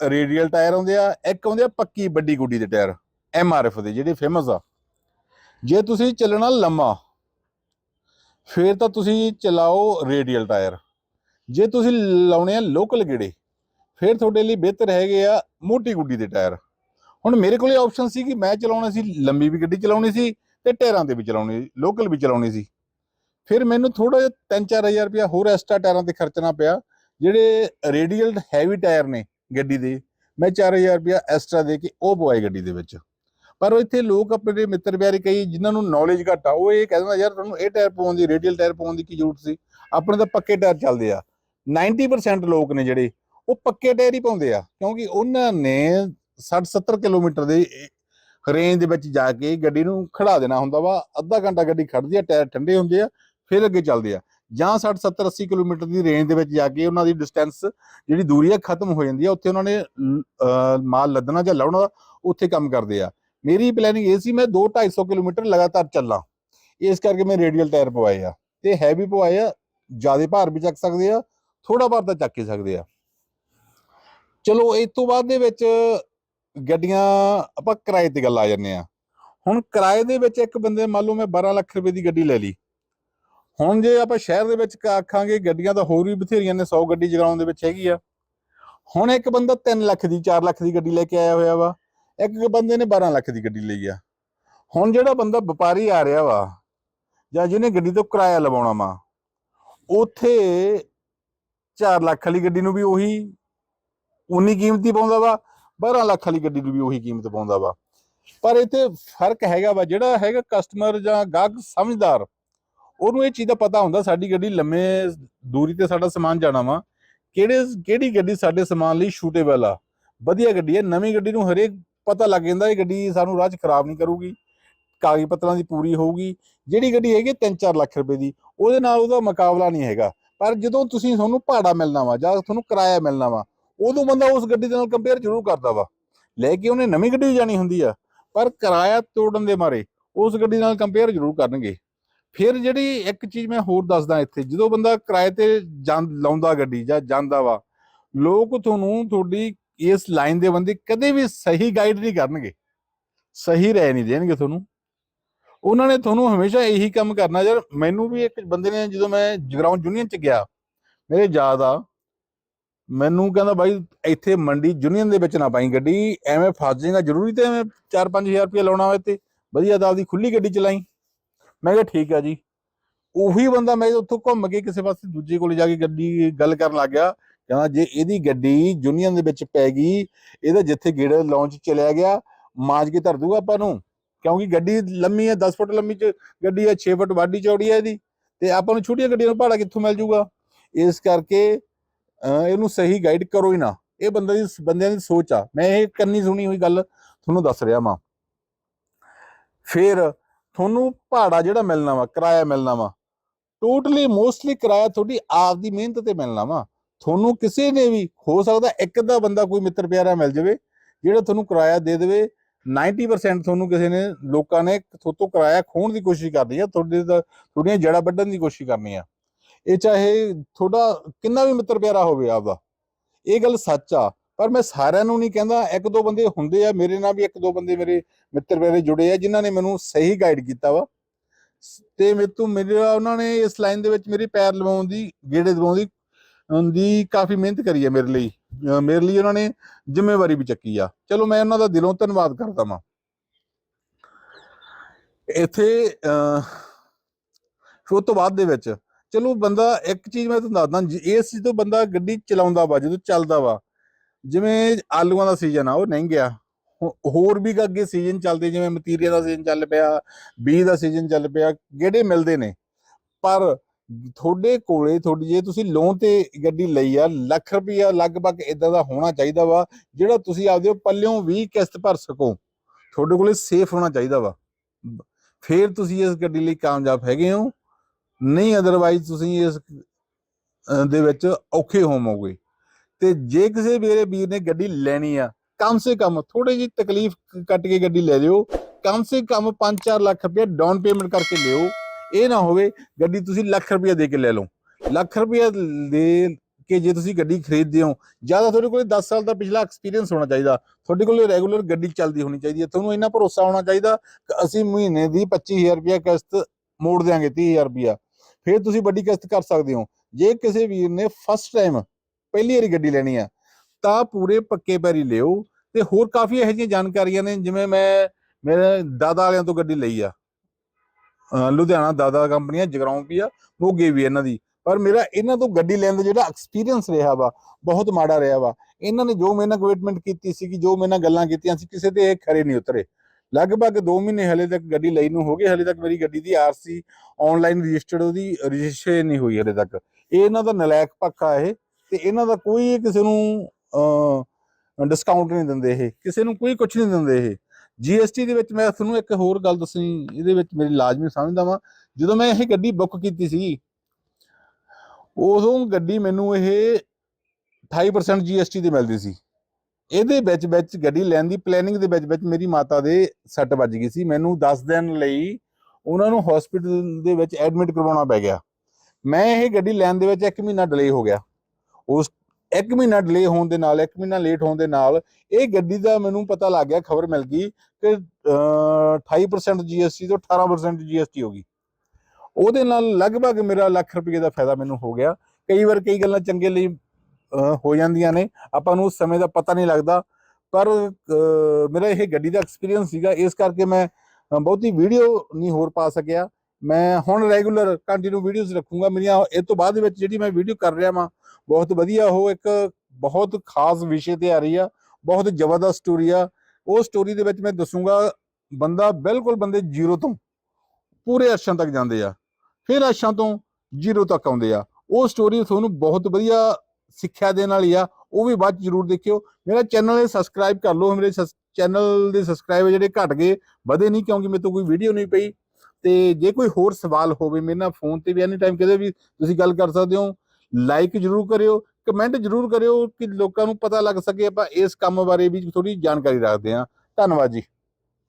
ਰੇਡੀਅਲ ਟਾਇਰ ਆਉਂਦੇ ਆ, ਇੱਕ ਆਉਂਦੇ ਆ ਪੱਕੀ ਵੱਡੀ ਗੁੱਡੀ ਦੇ ਟਾਇਰ ਐਫ ਦੇ, ਜਿਹੜੇ ਫੇਮਸ ਆ। ਜੇ ਤੁਸੀਂ ਚੱਲਣਾ ਲੰਮਾ, ਫਿਰ ਤਾਂ ਤੁਸੀਂ ਚਲਾਓ ਰੇਡੀਅਲ ਟਾਇਰ। ਜੇ ਤੁਸੀਂ ਲਾਉਣੇ ਆ ਲੋਕਲ ਗੇੜੇ, ਫਿਰ ਤੁਹਾਡੇ ਲਈ ਬਿਹਤਰ ਹੈਗੇ ਆ ਮੋਟੀ ਗੁੱਡੀ ਦੇ ਟਾਇਰ। ਹੁਣ ਮੇਰੇ ਕੋਲੇ ਆਪਸ਼ਨ ਸੀ ਕਿ ਮੈਂ ਚਲਾਉਣਾ ਸੀ, ਲੰਬੀ ਵੀ ਗੱਡੀ ਚਲਾਉਣੀ ਸੀ ਤੇ ਟਾਇਰਾਂ ਤੇ ਵੀ ਚਲਾਉਣੀ ਲੋਕਲ ਵੀ ਚਲਾਉਣੀ ਸੀ। ਫਿਰ ਮੈਨੂੰ ਥੋੜਾ ਜਿਹਾ 3-4000 ਰੁਪਇਆ ਹੋਰ ਐਕਸਟਰਾ ਟਾਇਰਾਂ ਤੇ ਖਰਚਣਾ ਪਿਆ, ਜਿਹੜੇ ਰੇਡੀਅਲ ਹੈਵੀ ਟਾਇਰ ਨੇ ਗੱਡੀ ਦੇ, ਮੈਂ 4000 ਰੁਪਇਆ ਐਕਸਟਰਾ ਦੇ ਕੇ ਉਹ ਪਵਾਏ ਗੱਡੀ ਦੇ ਵਿੱਚ। ਪਰ ਇੱਥੇ ਲੋਕ ਆਪਣੇ ਮਿੱਤਰ ਪਿਆਰੇ ਕਈ, ਜਿਨ੍ਹਾਂ ਨੂੰ ਨੌਲੇਜ ਘੱਟ ਆ, ਉਹ ਇਹ ਕਹਿੰਦਾ ਯਾਰ, ਤੁਹਾਨੂੰ ਇਹ ਟਾਇਰ ਪਾਉਣ ਦੀ ਰੇਡੀਅਲ ਟਾਇਰ ਪਾਉਣ ਦੀ ਕੀ ਜ਼ਰੂਰਤ ਸੀ? ਆਪਣੇ ਤਾਂ ਪੱਕੇ ਟਾਇਰ ਚੱਲਦੇ ਆ। 90% ਲੋਕ ਨੇ ਜਿਹੜੇ, ਉਹ ਪੱਕੇ ਟਾਇਰ ਹੀ ਪਾਉਂਦੇ ਆ, ਕਿਉਂਕਿ ਉਹਨਾਂ ਨੇ 60-70 ਕਿਲੋਮੀਟਰ ਦੇ ਰੇਂਜ ਦੇ ਵਿੱਚ ਜਾ ਕੇ ਗੱਡੀ ਨੂੰ ਖੜਾ ਦੇਣਾ ਹੁੰਦਾ ਵਾ, ਅੱਧਾ ਘੰਟਾ ਗੱਡੀ ਖੜਦੀ ਆ, ਟਾਇਰ ਠੰਡੇ ਹੁੰਦੇ ਆ, ਫਿਰ ਅੱਗੇ ਚੱਲਦੇ ਆ। ਜਾਂ 60 70 80 ਕਿਲੋਮੀਟਰ ਦੀ ਰੇਂਜ ਦੇ ਵਿੱਚ ਜਾ ਕੇ ਉਹਨਾਂ ਦੀ ਡਿਸਟੈਂਸ ਜਿਹੜੀ ਦੂਰੀ ਆ, ਖਤਮ ਹੋ ਜਾਂਦੀ ਆ, ਉੱਥੇ ਉਹਨਾਂ ਨੇ ਮਾਲ ਲੱਦਣਾ ਜਾਂ ਲਾਉਣਾ, ਉੱਥੇ ਕੰਮ ਕਰਦੇ ਆ। ਮੇਰੀ ਪਲੈਨਿੰਗ ਇਹ ਸੀ, ਮੈਂ 2 250 ਕਿਲੋਮੀਟਰ ਲਗਾਤਾਰ ਚੱਲਾਂ। ਇਸ ਕਰਕੇ ਮੈਂ ਰੇਡੀਅਲ ਟਾਇਰ ਪਵਾਏ ਆ, ਤੇ ਹੈਵੀ ਪਵਾਏ ਆ, ਜ਼ਿਆਦਾ ਭਾਰ ਵੀ ਚੱਕ ਸਕਦੇ ਆ ਥੋੜਾ ਭਾਰ ਤਾਂ ਚੱਕ ਹੀ ਸਕਦੇ ਆ। ਚਲੋ, ਇਸ ਤੋਂ ਬਾਅਦ ਦੇ ਵਿੱਚ ਗੱਡੀਆਂ ਆਪਾਂ ਕਿਰਾਏ ਤੇ ਗੱਲ ਆ ਜਾਂਦੇ ਆ ਹੁਣ ਕਿਰਾਏ ਦੇ ਵਿੱਚ ਇੱਕ ਬੰਦੇ, ਮੰਨ ਲਓ ਮੈਂ 12 ਲੱਖ ਰੁਪਏ ਦੀ ਗੱਡੀ ਲੈ ਲਈ। ਹੁਣ ਜੇ ਆਪਾਂ ਸ਼ਹਿਰ ਦੇ ਵਿੱਚ ਆਖਾਂਗੇ ਗੱਡੀਆਂ ਤਾਂ ਹੋਰ ਵੀ ਬਥੇਰੀਆਂ ਨੇ 100 ਗੱਡੀ ਜਗਾਉਣ ਦੇ ਵਿੱਚ ਹੈਗੀ ਆ। ਹੁਣ ਇੱਕ ਬੰਦਾ 3 ਲੱਖ ਦੀ 4 ਲੱਖ ਦੀ ਗੱਡੀ ਲੈ ਕੇ ਆਇਆ ਹੋਇਆ ਵਾ। ਇੱਕ ਬੰਦੇ ਨੇ 12 ਲੱਖ ਦੀ ਗੱਡੀ ਲਈ ਆ। ਹੁਣ ਜਿਹੜਾ ਬੰਦਾ ਵਪਾਰੀ ਆ ਰਿਹਾ ਵਾ ਜਾਂ ਜਿਹਨੇ ਗੱਡੀ ਤੋਂ ਕਿਰਾਇਆ ਲਵਾਉਣਾ ਵਾ, ਉਥੇ 4 ਲੱਖ ਵਾਲੀ ਗੱਡੀ ਨੂੰ ਵੀ ਉਹੀ ਉਨੀ ਕੀਮਤ ਪਾਉਂਦਾ ਵਾ 12 ਲੱਖ ਵਾਲੀ ਗੱਡੀ ਨੂੰ ਵੀ ਉਹੀ ਕੀਮਤ ਪਾਉਂਦਾ ਵਾ। ਪਰ ਇੱਥੇ ਫ਼ਰਕ ਹੈਗਾ ਵਾ, ਜਿਹੜਾ ਹੈਗਾ ਕਸਟਮਰ ਜਾਂ ਗਾਹਕ ਸਮਝਦਾਰ, ਉਹਨੂੰ ਇਹ ਚੀਜ਼ ਦਾ ਪਤਾ ਹੁੰਦਾ ਸਾਡੀ ਗੱਡੀ ਲੰਮੇ ਦੂਰੀ ਤੇ ਸਾਡਾ ਸਮਾਨ ਜਾਣਾ ਵਾ, ਕਿਹੜੇ, ਕਿਹੜੀ ਗੱਡੀ ਸਾਡੇ ਸਮਾਨ ਲਈ ਸ਼ੂਟੇਬਲ ਆ। ਵਧੀਆ ਗੱਡੀ ਹੈ, ਨਵੀਂ ਗੱਡੀ ਨੂੰ ਹਰੇਕ ਪਤਾ ਲੱਗ ਜਾਂਦਾ, ਇਹ ਗੱਡੀ ਸਾਨੂੰ ਰਾਹ 'ਚ ਖਰਾਬ ਨਹੀਂ ਕਰੂਗੀ, ਕਾਗਜ਼ ਪੱਤਰਾਂ ਦੀ ਪੂਰੀ ਹੋਊਗੀ। ਜਿਹੜੀ ਗੱਡੀ ਹੈਗੀ 3-4 ਲੱਖ ਰੁਪਏ ਦੀ, ਉਹਦੇ ਨਾਲ ਉਹਦਾ ਮੁਕਾਬਲਾ ਨਹੀਂ ਹੈਗਾ। ਪਰ ਜਦੋਂ ਤੁਸੀਂ ਤੁਹਾਨੂੰ ਭਾੜਾ ਮਿਲਣਾ ਵਾ ਜਾਂ ਤੁਹਾਨੂੰ ਕਿਰਾਇਆ ਮਿਲਣਾ ਵਾ, ਉਦੋਂ ਬੰਦਾ ਉਸ ਗੱਡੀ ਦੇ ਨਾਲ ਕੰਪੇਅਰ ਜ਼ਰੂਰ ਕਰਦਾ ਵਾ। ਲੈ ਕੇ ਉਹਨੇ ਨਵੀਂ ਗੱਡੀ ਜਾਣੀ ਹੁੰਦੀ ਆ, ਪਰ ਕਿਰਾਇਆ ਤੋੜਨ ਦੇ ਮਾਰੇ ਉਸ ਗੱਡੀ ਨਾਲ ਕੰਪੇਅਰ ਜ਼ਰੂਰ ਕਰਨਗੇ। ਫਿਰ ਜਿਹੜੀ ਇੱਕ ਚੀਜ਼ ਮੈਂ ਹੋਰ ਦੱਸਦਾ ਇੱਥੇ, ਜਦੋਂ ਬੰਦਾ ਕਿਰਾਏ ਤੇ ਜਾਂ, ਲਾਉਂਦਾ ਗੱਡੀ ਜਾਂ ਜਾਂਦਾ ਵਾ, ਲੋਕ ਤੁਹਾਨੂੰ ਤੁਹਾਡੀ ਇਸ ਲਾਈਨ ਦੇ ਬੰਦੇ ਕਦੇ ਵੀ ਸਹੀ ਗਾਈਡ ਨਹੀਂ ਕਰਨਗੇ। ਸਹੀ ਰਹਿ ਨਹੀਂ ਦੇਣਗੇ ਤੁਹਾਨੂੰ। ਉਹਨਾਂ ਨੇ ਤੁਹਾਨੂੰ ਹਮੇਸ਼ਾ ਇਹੀ ਕੰਮ ਕਰਨਾ, ਯਾਰ ਮੈਨੂੰ ਵੀ ਇੱਕ ਬੰਦੇ ਨੇ ਜਦੋਂ ਮੈਂ ਜਗਰਾਉਂ ਯੂਨੀਅਨ ਚ ਗਿਆ, ਮੇਰੇ ਯਾਦ ਆ, ਮੈਨੂੰ ਕਹਿੰਦਾ ਬਾਈ ਇੱਥੇ ਮੰਡੀ ਯੂਨੀਅਨ ਦੇ ਵਿੱਚ ਨਾ ਪਾਈ ਗੱਡੀ, ਐਵੇਂ ਫਸ ਜਾਏਗਾ ਜ਼ਰੂਰੀ ਤੇ ਐਵੇਂ 4-5000 ਰੁਪਏ ਲਾਉਣਾ ਹੋਵੇ ਤੇ ਵਧੀਆ ਤਾਂ ਆਪਦੀ ਖੁੱਲੀ ਗੱਡੀ ਚਲਾਈ। ਮੈਂ ਕਿਹਾ ਠੀਕ ਆ ਜੀ। ਉਹੀ ਬੰਦਾ ਮੈਂ ਉੱਥੋਂ ਘੁੰਮ ਕੇ ਕਿਸੇ ਪਾਸੇ ਦੂਜੇ ਕੋਲੇ ਜਾ ਕੇ ਗੱਡੀ ਗੱਲ ਕਰਨ ਲੱਗ ਗਿਆ, ਕਹਿੰਦਾ ਜੇ ਇਹਦੀ ਗੱਡੀ ਯੂਨੀਅਨ ਦੇ ਵਿੱਚ ਪੈ ਗਈ, ਇਹਦਾ ਜਿੱਥੇ ਗੇੜਾ ਲਾਂਚ ਚਲਿਆ ਗਿਆ ਮਾਜ ਕੇ ਧਰ ਦੂਗਾ ਆਪਾਂ ਨੂੰ। ਕਿਉਂਕਿ ਗੱਡੀ ਲੰਮੀ ਹੈ 10 ਫੁੱਟ ਲੰਮੀ ਚ ਗੱਡੀ ਹੈ 6 ਫੁੱਟ ਵਾਢੀ ਚੌੜੀ ਹੈ ਇਹਦੀ। ਤੇ ਆਪਾਂ ਨੂੰ ਛੋਟੀਆਂ ਗੱਡੀਆਂ ਨੂੰ ਭਾੜਾ ਕਿੱਥੋਂ ਮਿਲ ਜੂਗਾ? ਇਸ ਕਰਕੇ ਇਹਨੂੰ ਸਹੀ ਗਾਈਡ ਕਰੋ ਹੀ ਨਾ। ਇਹ ਬੰਦੇ ਦੀ ਬੰਦਿਆਂ ਦੀ ਸੋਚ ਆ। ਮੈਂ ਇਹ ਕੰਨੀ ਸੁਣੀ ਹੋਈ ਗੱਲ ਤੁਹਾਨੂੰ ਦੱਸ ਰਿਹਾ ਵਾਂ। ਫਿਰ ਤੁਹਾਨੂੰ ਭਾੜਾ ਜਿਹੜਾ ਮਿਲਣਾ ਵਾ, ਕਿਰਾਇਆ ਮਿਲਣਾ ਵਾ। ਟੋਟਲੀ ਮੋਸਟਲੀ ਕਿਰਾਇਆ ਤੁਹਾਡੀ ਆਪ ਦੀ ਮਿਹਨਤ ਤੇ ਮਿਲਣਾ ਵਾ। ਤੁਹਾਨੂੰ ਕਿਸੇ ਨੇ ਵੀ, ਹੋ ਸਕਦਾ ਇੱਕ ਅੱਧਾ ਬੰਦਾ ਕੋਈ ਮਿੱਤਰ ਪਿਆਰਾ ਮਿਲ ਜਾਵੇ, ਜਿਹੜਾ ਤੁਹਾਨੂੰ ਕਿਰਾਇਆ ਦੇ ਦੇਵੇ। 90% ਤੁਹਾਨੂੰ ਕਿਸੇ ਨੇ, ਲੋਕਾਂ ਨੇ ਥੋਤੋਂ ਕਿਰਾਇਆ ਖੋਣ ਦੀ ਕੋਸ਼ਿਸ਼ ਕਰਨੀ ਆ, ਤੁਹਾਡੇ ਦਾ, ਤੁਹਾਡੀਆਂ ਜੜਾ ਵੱਢਣ ਦੀ ਕੋਸ਼ਿਸ਼ ਕਰਨੀ ਆ। ਇਹ ਚਾਹੇ ਤੁਹਾਡਾ ਕਿੰਨਾ ਵੀ ਮਿੱਤਰ ਪਿਆਰਾ ਹੋਵੇ ਆਪਦਾ, ਇਹ ਗੱਲ ਸੱਚ ਆ, ਪਰ ਮੈਂ ਸਾਰਿਆਂ ਨੂੰ ਨਹੀਂ ਕਹਿੰਦਾ, ਇੱਕ ਦੋ ਬੰਦੇ ਹੁੰਦੇ ਆ ਮੇਰੇ ਨਾਲ ਵੀ ਇੱਕ ਦੋ ਬੰਦੇ ਮੇਰੇ ਮਿੱਤਰ ਪਿਆਰੇ ਜੁੜੇ ਆ, ਜਿਨ੍ਹਾਂ ਨੇ ਮੈਨੂੰ ਸਹੀ ਗਾਈਡ ਕੀਤਾ ਵਾ। ਤੇ ਮੇਰੇ ਤੋਂ ਮੇਰੇ, ਉਹਨਾਂ ਨੇ ਇਸ ਲਾਈਨ ਦੇ ਵਿੱਚ ਮੇਰੇ ਪੈਰ ਲਵਾਉਣ ਦੀ, ਗੇੜੇ ਦਵਾਉਣ ਦੀ ਕਾਫੀ ਮਿਹਨਤ ਕਰੀ ਹੈ ਮੇਰੇ ਲਈ। ਮੇਰੇ ਲਈ ਉਹਨਾਂ ਨੇ ਜ਼ਿੰਮੇਵਾਰੀ ਵੀ ਚੱਕੀ ਆ। ਚਲੋ ਮੈਂ ਉਹਨਾਂ ਦਾ ਦਿਲੋਂ ਧੰਨਵਾਦ ਕਰਦਾ ਵਾਂ। ਇੱਥੇ, ਅਹ ਤੋਂ ਬਾਅਦ ਦੇ ਵਿੱਚ, ਚਲੋ ਬੰਦਾ, ਇੱਕ ਚੀਜ਼ ਮੈਂ ਤੁਹਾਨੂੰ ਦੱਸਦਾ ਇਸ ਚੀਜ਼ ਤੋਂ ਬੰਦਾ ਗੱਡੀ ਚਲਾਉਂਦਾ ਵਾ, ਜਦੋਂ ਚੱਲਦਾ ਵਾ, ਜਿਵੇਂ ਆਲੂਆਂ ਦਾ ਸੀਜ਼ਨ ਆ, ਉਹ ਨਹੀਂ ਗਿਆ। ਹੋਰ ਵੀ ਅੱਗੇ ਸੀਜ਼ਨ ਚੱਲਦੇ, ਜਿਵੇਂ ਮਤੀਰੀਆ ਦਾ ਸੀਜ਼ਨ ਚੱਲ ਪਿਆ, ਬੀਜ ਦਾ ਸੀਜ਼ਨ ਚੱਲ ਪਿਆ, ਗੇੜੇ ਮਿਲਦੇ ਨੇ। ਪਰ ਤੁਹਾਡੇ ਕੋਲੇ ਤੁਹਾਡੀ ਜੇ ਤੁਸੀਂ ਲੋਨ ਤੇ ਗੱਡੀ ਲਈ ਆ, ਲੱਖ ਰੁਪਈਆ ਲਗਭਗ ਇਦਾਂ ਦਾ ਹੋਣਾ ਚਾਹੀਦਾ ਵਾ, ਜਿਹੜਾ ਤੁਸੀਂ ਆਪਦੇ ਪੱਲਿਓਂ ਵੀ ਕਿਸ਼ਤ ਭਰ ਸਕੋ। ਤੁਹਾਡੇ ਕੋਲੇ ਸੇਫ ਹੋਣਾ ਚਾਹੀਦਾ ਵਾ। ਫਿਰ ਤੁਸੀਂ ਇਸ ਗੱਡੀ ਲਈ ਕਾਮਯਾਬ ਹੈਗੇ ਹੋ। ਨਹੀਂ ਅਦਰਵਾਈਜ਼ ਤੁਸੀਂ ਇਸ ਦੇ ਵਿੱਚ ਔਖੇ ਹੋਵੋਗੇ। ਤੇ ਜੇ ਕਿਸੇ ਮੇਰੇ ਵੀਰ ਨੇ ਗੱਡੀ ਲੈਣੀ ਆ, ਕਮ ਸੇ ਕਮ ਥੋੜੀ ਜਿਹੀ ਤਕਲੀਫ ਕੱਟ ਕੇ ਗੱਡੀ ਲੈ ਲਿਓ। ਕਮ ਸੇ ਕਮ 5-4 ਲੱਖ ਰੁਪਏ ਡਾਊਨ ਪੇਮੈਂਟ ਕਰਕੇ ਲਿਓ। ਇਹ ਨਾ ਹੋਵੇ ਗੱਡੀ ਤੁਸੀਂ ਲੱਖ ਰੁਪਏ ਦੇ ਕੇ ਲੈ ਲਓ। ਲੱਖ ਰੁਪਏ ਦੇ ਕੇ ਜੇ ਤੁਸੀਂ ਗੱਡੀ ਖਰੀਦਦੇ ਹੋ, ਜ਼ਿਆਦਾ ਤੁਹਾਡੇ ਕੋਲ 10 ਸਾਲ ਦਾ ਪਿਛਲਾ ਐਕਸਪੀਰੀਅੰਸ ਹੋਣਾ ਚਾਹੀਦਾ। ਤੁਹਾਡੇ ਕੋਲ ਰੈਗੂਲਰ ਗੱਡੀ ਚੱਲਦੀ ਹੋਣੀ ਚਾਹੀਦੀ ਹੈ। ਤੁਹਾਨੂੰ ਇੰਨਾ ਭਰੋਸਾ ਹੋਣਾ ਚਾਹੀਦਾ ਕਿ ਅਸੀਂ ਮਹੀਨੇ ਦੀ 25000 ਰੁਪਏ ਕਿਸ਼ਤ ਮੋੜ ਦਿਆਂਗੇ 30000 ਰੁਪਿਆ ਫਿਰ ਤੁਸੀਂ ਵੱਡੀ ਕਿਸ਼ਤ ਕਰ ਸਕਦੇ ਹੋ। ਜੇ ਕਿਸੇ ਵੀਰ ਨੇ ਫਸਟ ਟਾਈਮ ਪਹਿਲੀ ਵਾਰੀ ਗੱਡੀ ਲੈਣੀ ਆ ਤਾਂ ਪੂਰੇ ਪੱਕੇ ਪੈਰੀ ਲਿਓ ਤੇ ਹੋਰ ਕਾਫੀ ਇਹੋ ਜਿਹੀਆਂ ਜਾਣਕਾਰੀਆਂ ਨੇ, ਜਿਵੇਂ ਮੈਂ ਮੇਰੇ ਦਾਦਾ ਵਾਲਿਆਂ ਤੋਂ ਗੱਡੀ ਲਈ ਆ। ਲੁਧਿਆਣਾ ਦਾਦਾ ਕੰਪਨੀ ਆ ਜਗਰਾਉਂ ਵੀ ਆ, ਮੋਗੇ ਵੀ ਇਹਨਾਂ ਦੀ। ਪਰ ਮੇਰਾ ਇਹਨਾਂ ਤੋਂ ਗੱਡੀ ਲੈਣ ਦਾ ਜਿਹੜਾ ਐਕਸਪੀਰੀਅੰਸ ਰਿਹਾ ਵਾ, ਬਹੁਤ ਮਾੜਾ ਰਿਹਾ ਵਾ। ਇਹਨਾਂ ਨੇ ਜੋ ਮੇਰੇ ਨਾਲ ਕਮਿਟਮੈਂਟ ਕੀਤੀ ਸੀ ਕਿ ਜੋ ਮੇਰੇ ਨਾਲ ਗੱਲਾਂ ਕੀਤੀਆਂ ਸੀ, ਕਿਸੇ ਤੇ ਇਹ ਖਰੇ ਨਹੀਂ ਉਤਰੇ। ਲਗਭਗ 2 ਮਹੀਨੇ ਹਲੇ ਤੱਕ ਗੱਡੀ ਲਈ ਨੂੰ ਹੋ ਗਏ, ਹਲੇ ਤੱਕ ਮੇਰੀ ਗੱਡੀ ਦੀ ਆਰਸੀ ਆਨਲਾਈਨ ਰਜਿਸਟਰਡ ਉਹਦੀ ਰਜਿਸਟ੍ਰੇਸ਼ਨ ਨਹੀਂ ਹੋਈ ਹਲੇ ਤੱਕ। ਇਹ ਇਹਨਾਂ ਦਾ ਨਲਾਇਕ ਪੱਖਾ ਇਹ, ਤੇ ਇਹਨਾਂ ਦਾ ਕੋਈ ਕਿਸੇ ਨੂੰ ਡਿਸਕਾਊਂਟ ਨਹੀਂ ਦਿੰਦੇ ਇਹ, ਕਿਸੇ ਨੂੰ ਕੋਈ ਕੁਝ ਨਹੀਂ ਦਿੰਦੇ ਇਹ। ਜੀਐਸਟੀ ਦੇ ਵਿੱਚ ਮੈਂ ਤੁਹਾਨੂੰ ਇੱਕ ਹੋਰ ਗੱਲ ਦੱਸਣੀ, ਇਹਦੇ ਵਿੱਚ ਮੇਰੀ ਲਾਜ਼ਮੀ ਸਮਝਦਾ ਵਾਂ ਜਦੋਂ ਮੈਂ ਇਹ ਗੱਡੀ ਬੁੱਕ ਕੀਤੀ ਸੀ ਉਦੋਂ ਗੱਡੀ ਮੈਨੂੰ ਇਹ 28% ਜੀਐਸਟੀ ਤੇ ਮਿਲਦੀ ਸੀ। ਇਹਦੇ ਵਿੱਚ ਵਿੱਚ ਗੱਡੀ ਲੈਣ ਦੀ ਪਲੈਨਿੰਗ ਦੇ ਵਿੱਚ ਵਿੱਚ ਮੇਰੀ ਮਾਤਾ ਦੇ ਸੱਟ ਵੱਜ ਗਈ ਸੀ। ਮੈਨੂੰ 10 ਦਿਨ ਲਈ ਉਹਨਾਂ ਨੂੰ ਹਸਪੀਟਲ ਦੇ ਵਿੱਚ ਐਡਮਿਟ ਕਰਵਾਉਣਾ ਪੈ ਗਿਆ। ਮੈਂ ਇਹ ਗੱਡੀ ਲੈਣ ਦੇ ਵਿੱਚ 1 ਮਹੀਨਾ ਡਿਲੇ ਹੋ ਗਿਆ। ਉਸ 1 ਮਹੀਨਾ ਡਿਲੇ ਹੋਣ ਦੇ ਨਾਲ 1 ਮਹੀਨਾ ਲੇਟ ਹੋਣ ਦੇ ਨਾਲ ਇਹ ਗੱਡੀ ਦਾ ਮੈਨੂੰ ਪਤਾ ਲੱਗ ਗਿਆ, ਖਬਰ ਮਿਲ ਗਈ ਕਿ ਅਹ, 28% ਜੀਐਸਟੀ ਤੋਂ 18% ਜੀਐਸਟੀ ਹੋ ਗਈ। ਉਹਦੇ ਨਾਲ ਲਗਭਗ ਮੇਰਾ ਲੱਖ ਰੁਪਏ ਦਾ ਫਾਇਦਾ ਮੈਨੂੰ ਹੋ ਗਿਆ। ਕਈ ਵਾਰ ਕਈ ਗੱਲਾਂ ਚੰਗੇ ਲਈ ਹੋ ਜਾਂਦੀਆਂ ਨੇ। ਆਪਾਂ ਨੂੰ ਉਸ ਸਮੇਂ ਦਾ ਪਤਾ ਨਹੀਂ ਲੱਗਦਾ। ਪਰ ਮੇਰਾ ਇਹ ਗੱਡੀ ਦਾ ਐਕਸਪੀਰੀਅੰਸ ਸੀਗਾ। ਇਸ ਕਰਕੇ ਮੈਂ ਬਹੁਤੀ ਵੀਡੀਓ ਨਹੀਂ ਹੋਰ ਪਾ ਸਕਿਆ। ਮੈਂ ਹੁਣ ਰੈਗੂਲਰ ਕੰਟੀਨਿਊ ਵੀਡੀਓਜ਼ ਰੱਖੂੰਗਾ। ਮੇਰੀਆਂ ਇਹ ਤੋਂ ਬਾਅਦ ਵਿੱਚ ਜਿਹੜੀ ਮੈਂ ਵੀਡੀਓ ਕਰ ਰਿਹਾ ਵਾਂ ਬਹੁਤ ਵਧੀਆ। ਉਹ ਇੱਕ ਬਹੁਤ ਖਾਸ ਵਿਸ਼ੇ ਤੇ ਆ ਰਹੀ ਆ। ਬਹੁਤ ਜ਼ਬਰਦਸਤ ਸਟੋਰੀ ਆ। ਉਹ ਸਟੋਰੀ ਦੇ ਵਿੱਚ ਮੈਂ ਦੱਸੂਗਾ, ਬੰਦਾ ਬਿਲਕੁਲ ਬੰਦੇ ਜ਼ੀਰੋ ਤੋਂ ਪੂਰੇ ਅਰਸ਼ਾਂ ਤੱਕ ਜਾਂਦੇ ਆ। ਫਿਰ ਅਰਸ਼ਾਂ ਤੋਂ ਜ਼ੀਰੋ ਤੱਕ ਆਉਂਦੇ ਆ। ਉਹ ਸਟੋਰੀ ਤੁਹਾਨੂੰ ਬਹੁਤ ਵਧੀਆ ਸਿੱਖਿਆ ਦੇਣ ਵਾਲੀ ਆ, ਉਹ ਵੀ ਬਾਅਦ 'ਚ ਜ਼ਰੂਰ ਦੇਖਿਓ। ਮੇਰਾ ਚੈਨਲ ਸਬਸਕ੍ਰਾਈਬ ਕਰ ਲਓ, ਮੇਰੇ ਚੈਨਲ ਦੇ ਸਬਸਕ੍ਰਾਈਬਰ ਜਿਹੜੇ ਘਟ ਗਏ, ਵਧੇ ਨਹੀਂ ਕਿਉਂਕਿ ਮੇਰੇ ਤੋਂ ਕੋਈ ਵੀਡੀਓ ਨਹੀਂ ਪਈ। ਤੇ ਜੇ ਕੋਈ ਹੋਰ ਸਵਾਲ ਹੋਵੇ ਮੇਰੇ ਨਾਲ ਫੋਨ ਤੇ ਵੀ ਐਨੀ ਟਾਈਮ ਕਦੇ ਵੀ ਤੁਸੀਂ ਗੱਲ ਕਰ ਸਕਦੇ ਹੋ ਲਾਈਕ ਜਰੂਰ ਕਰਿਓ। ਕਮੈਂਟ ਜਰੂਰ ਕਰਿਓ ਕਿ ਲੋਕਾਂ ਨੂੰ ਪਤਾ ਲੱਗ ਸਕੇ ਆਪਾਂ ਇਸ ਕੰਮ ਬਾਰੇ ਵੀ ਥੋੜੀ ਜਾਣਕਾਰੀ ਰੱਖਦੇ ਹਾਂ। ਧੰਨਵਾਦ ਜੀ।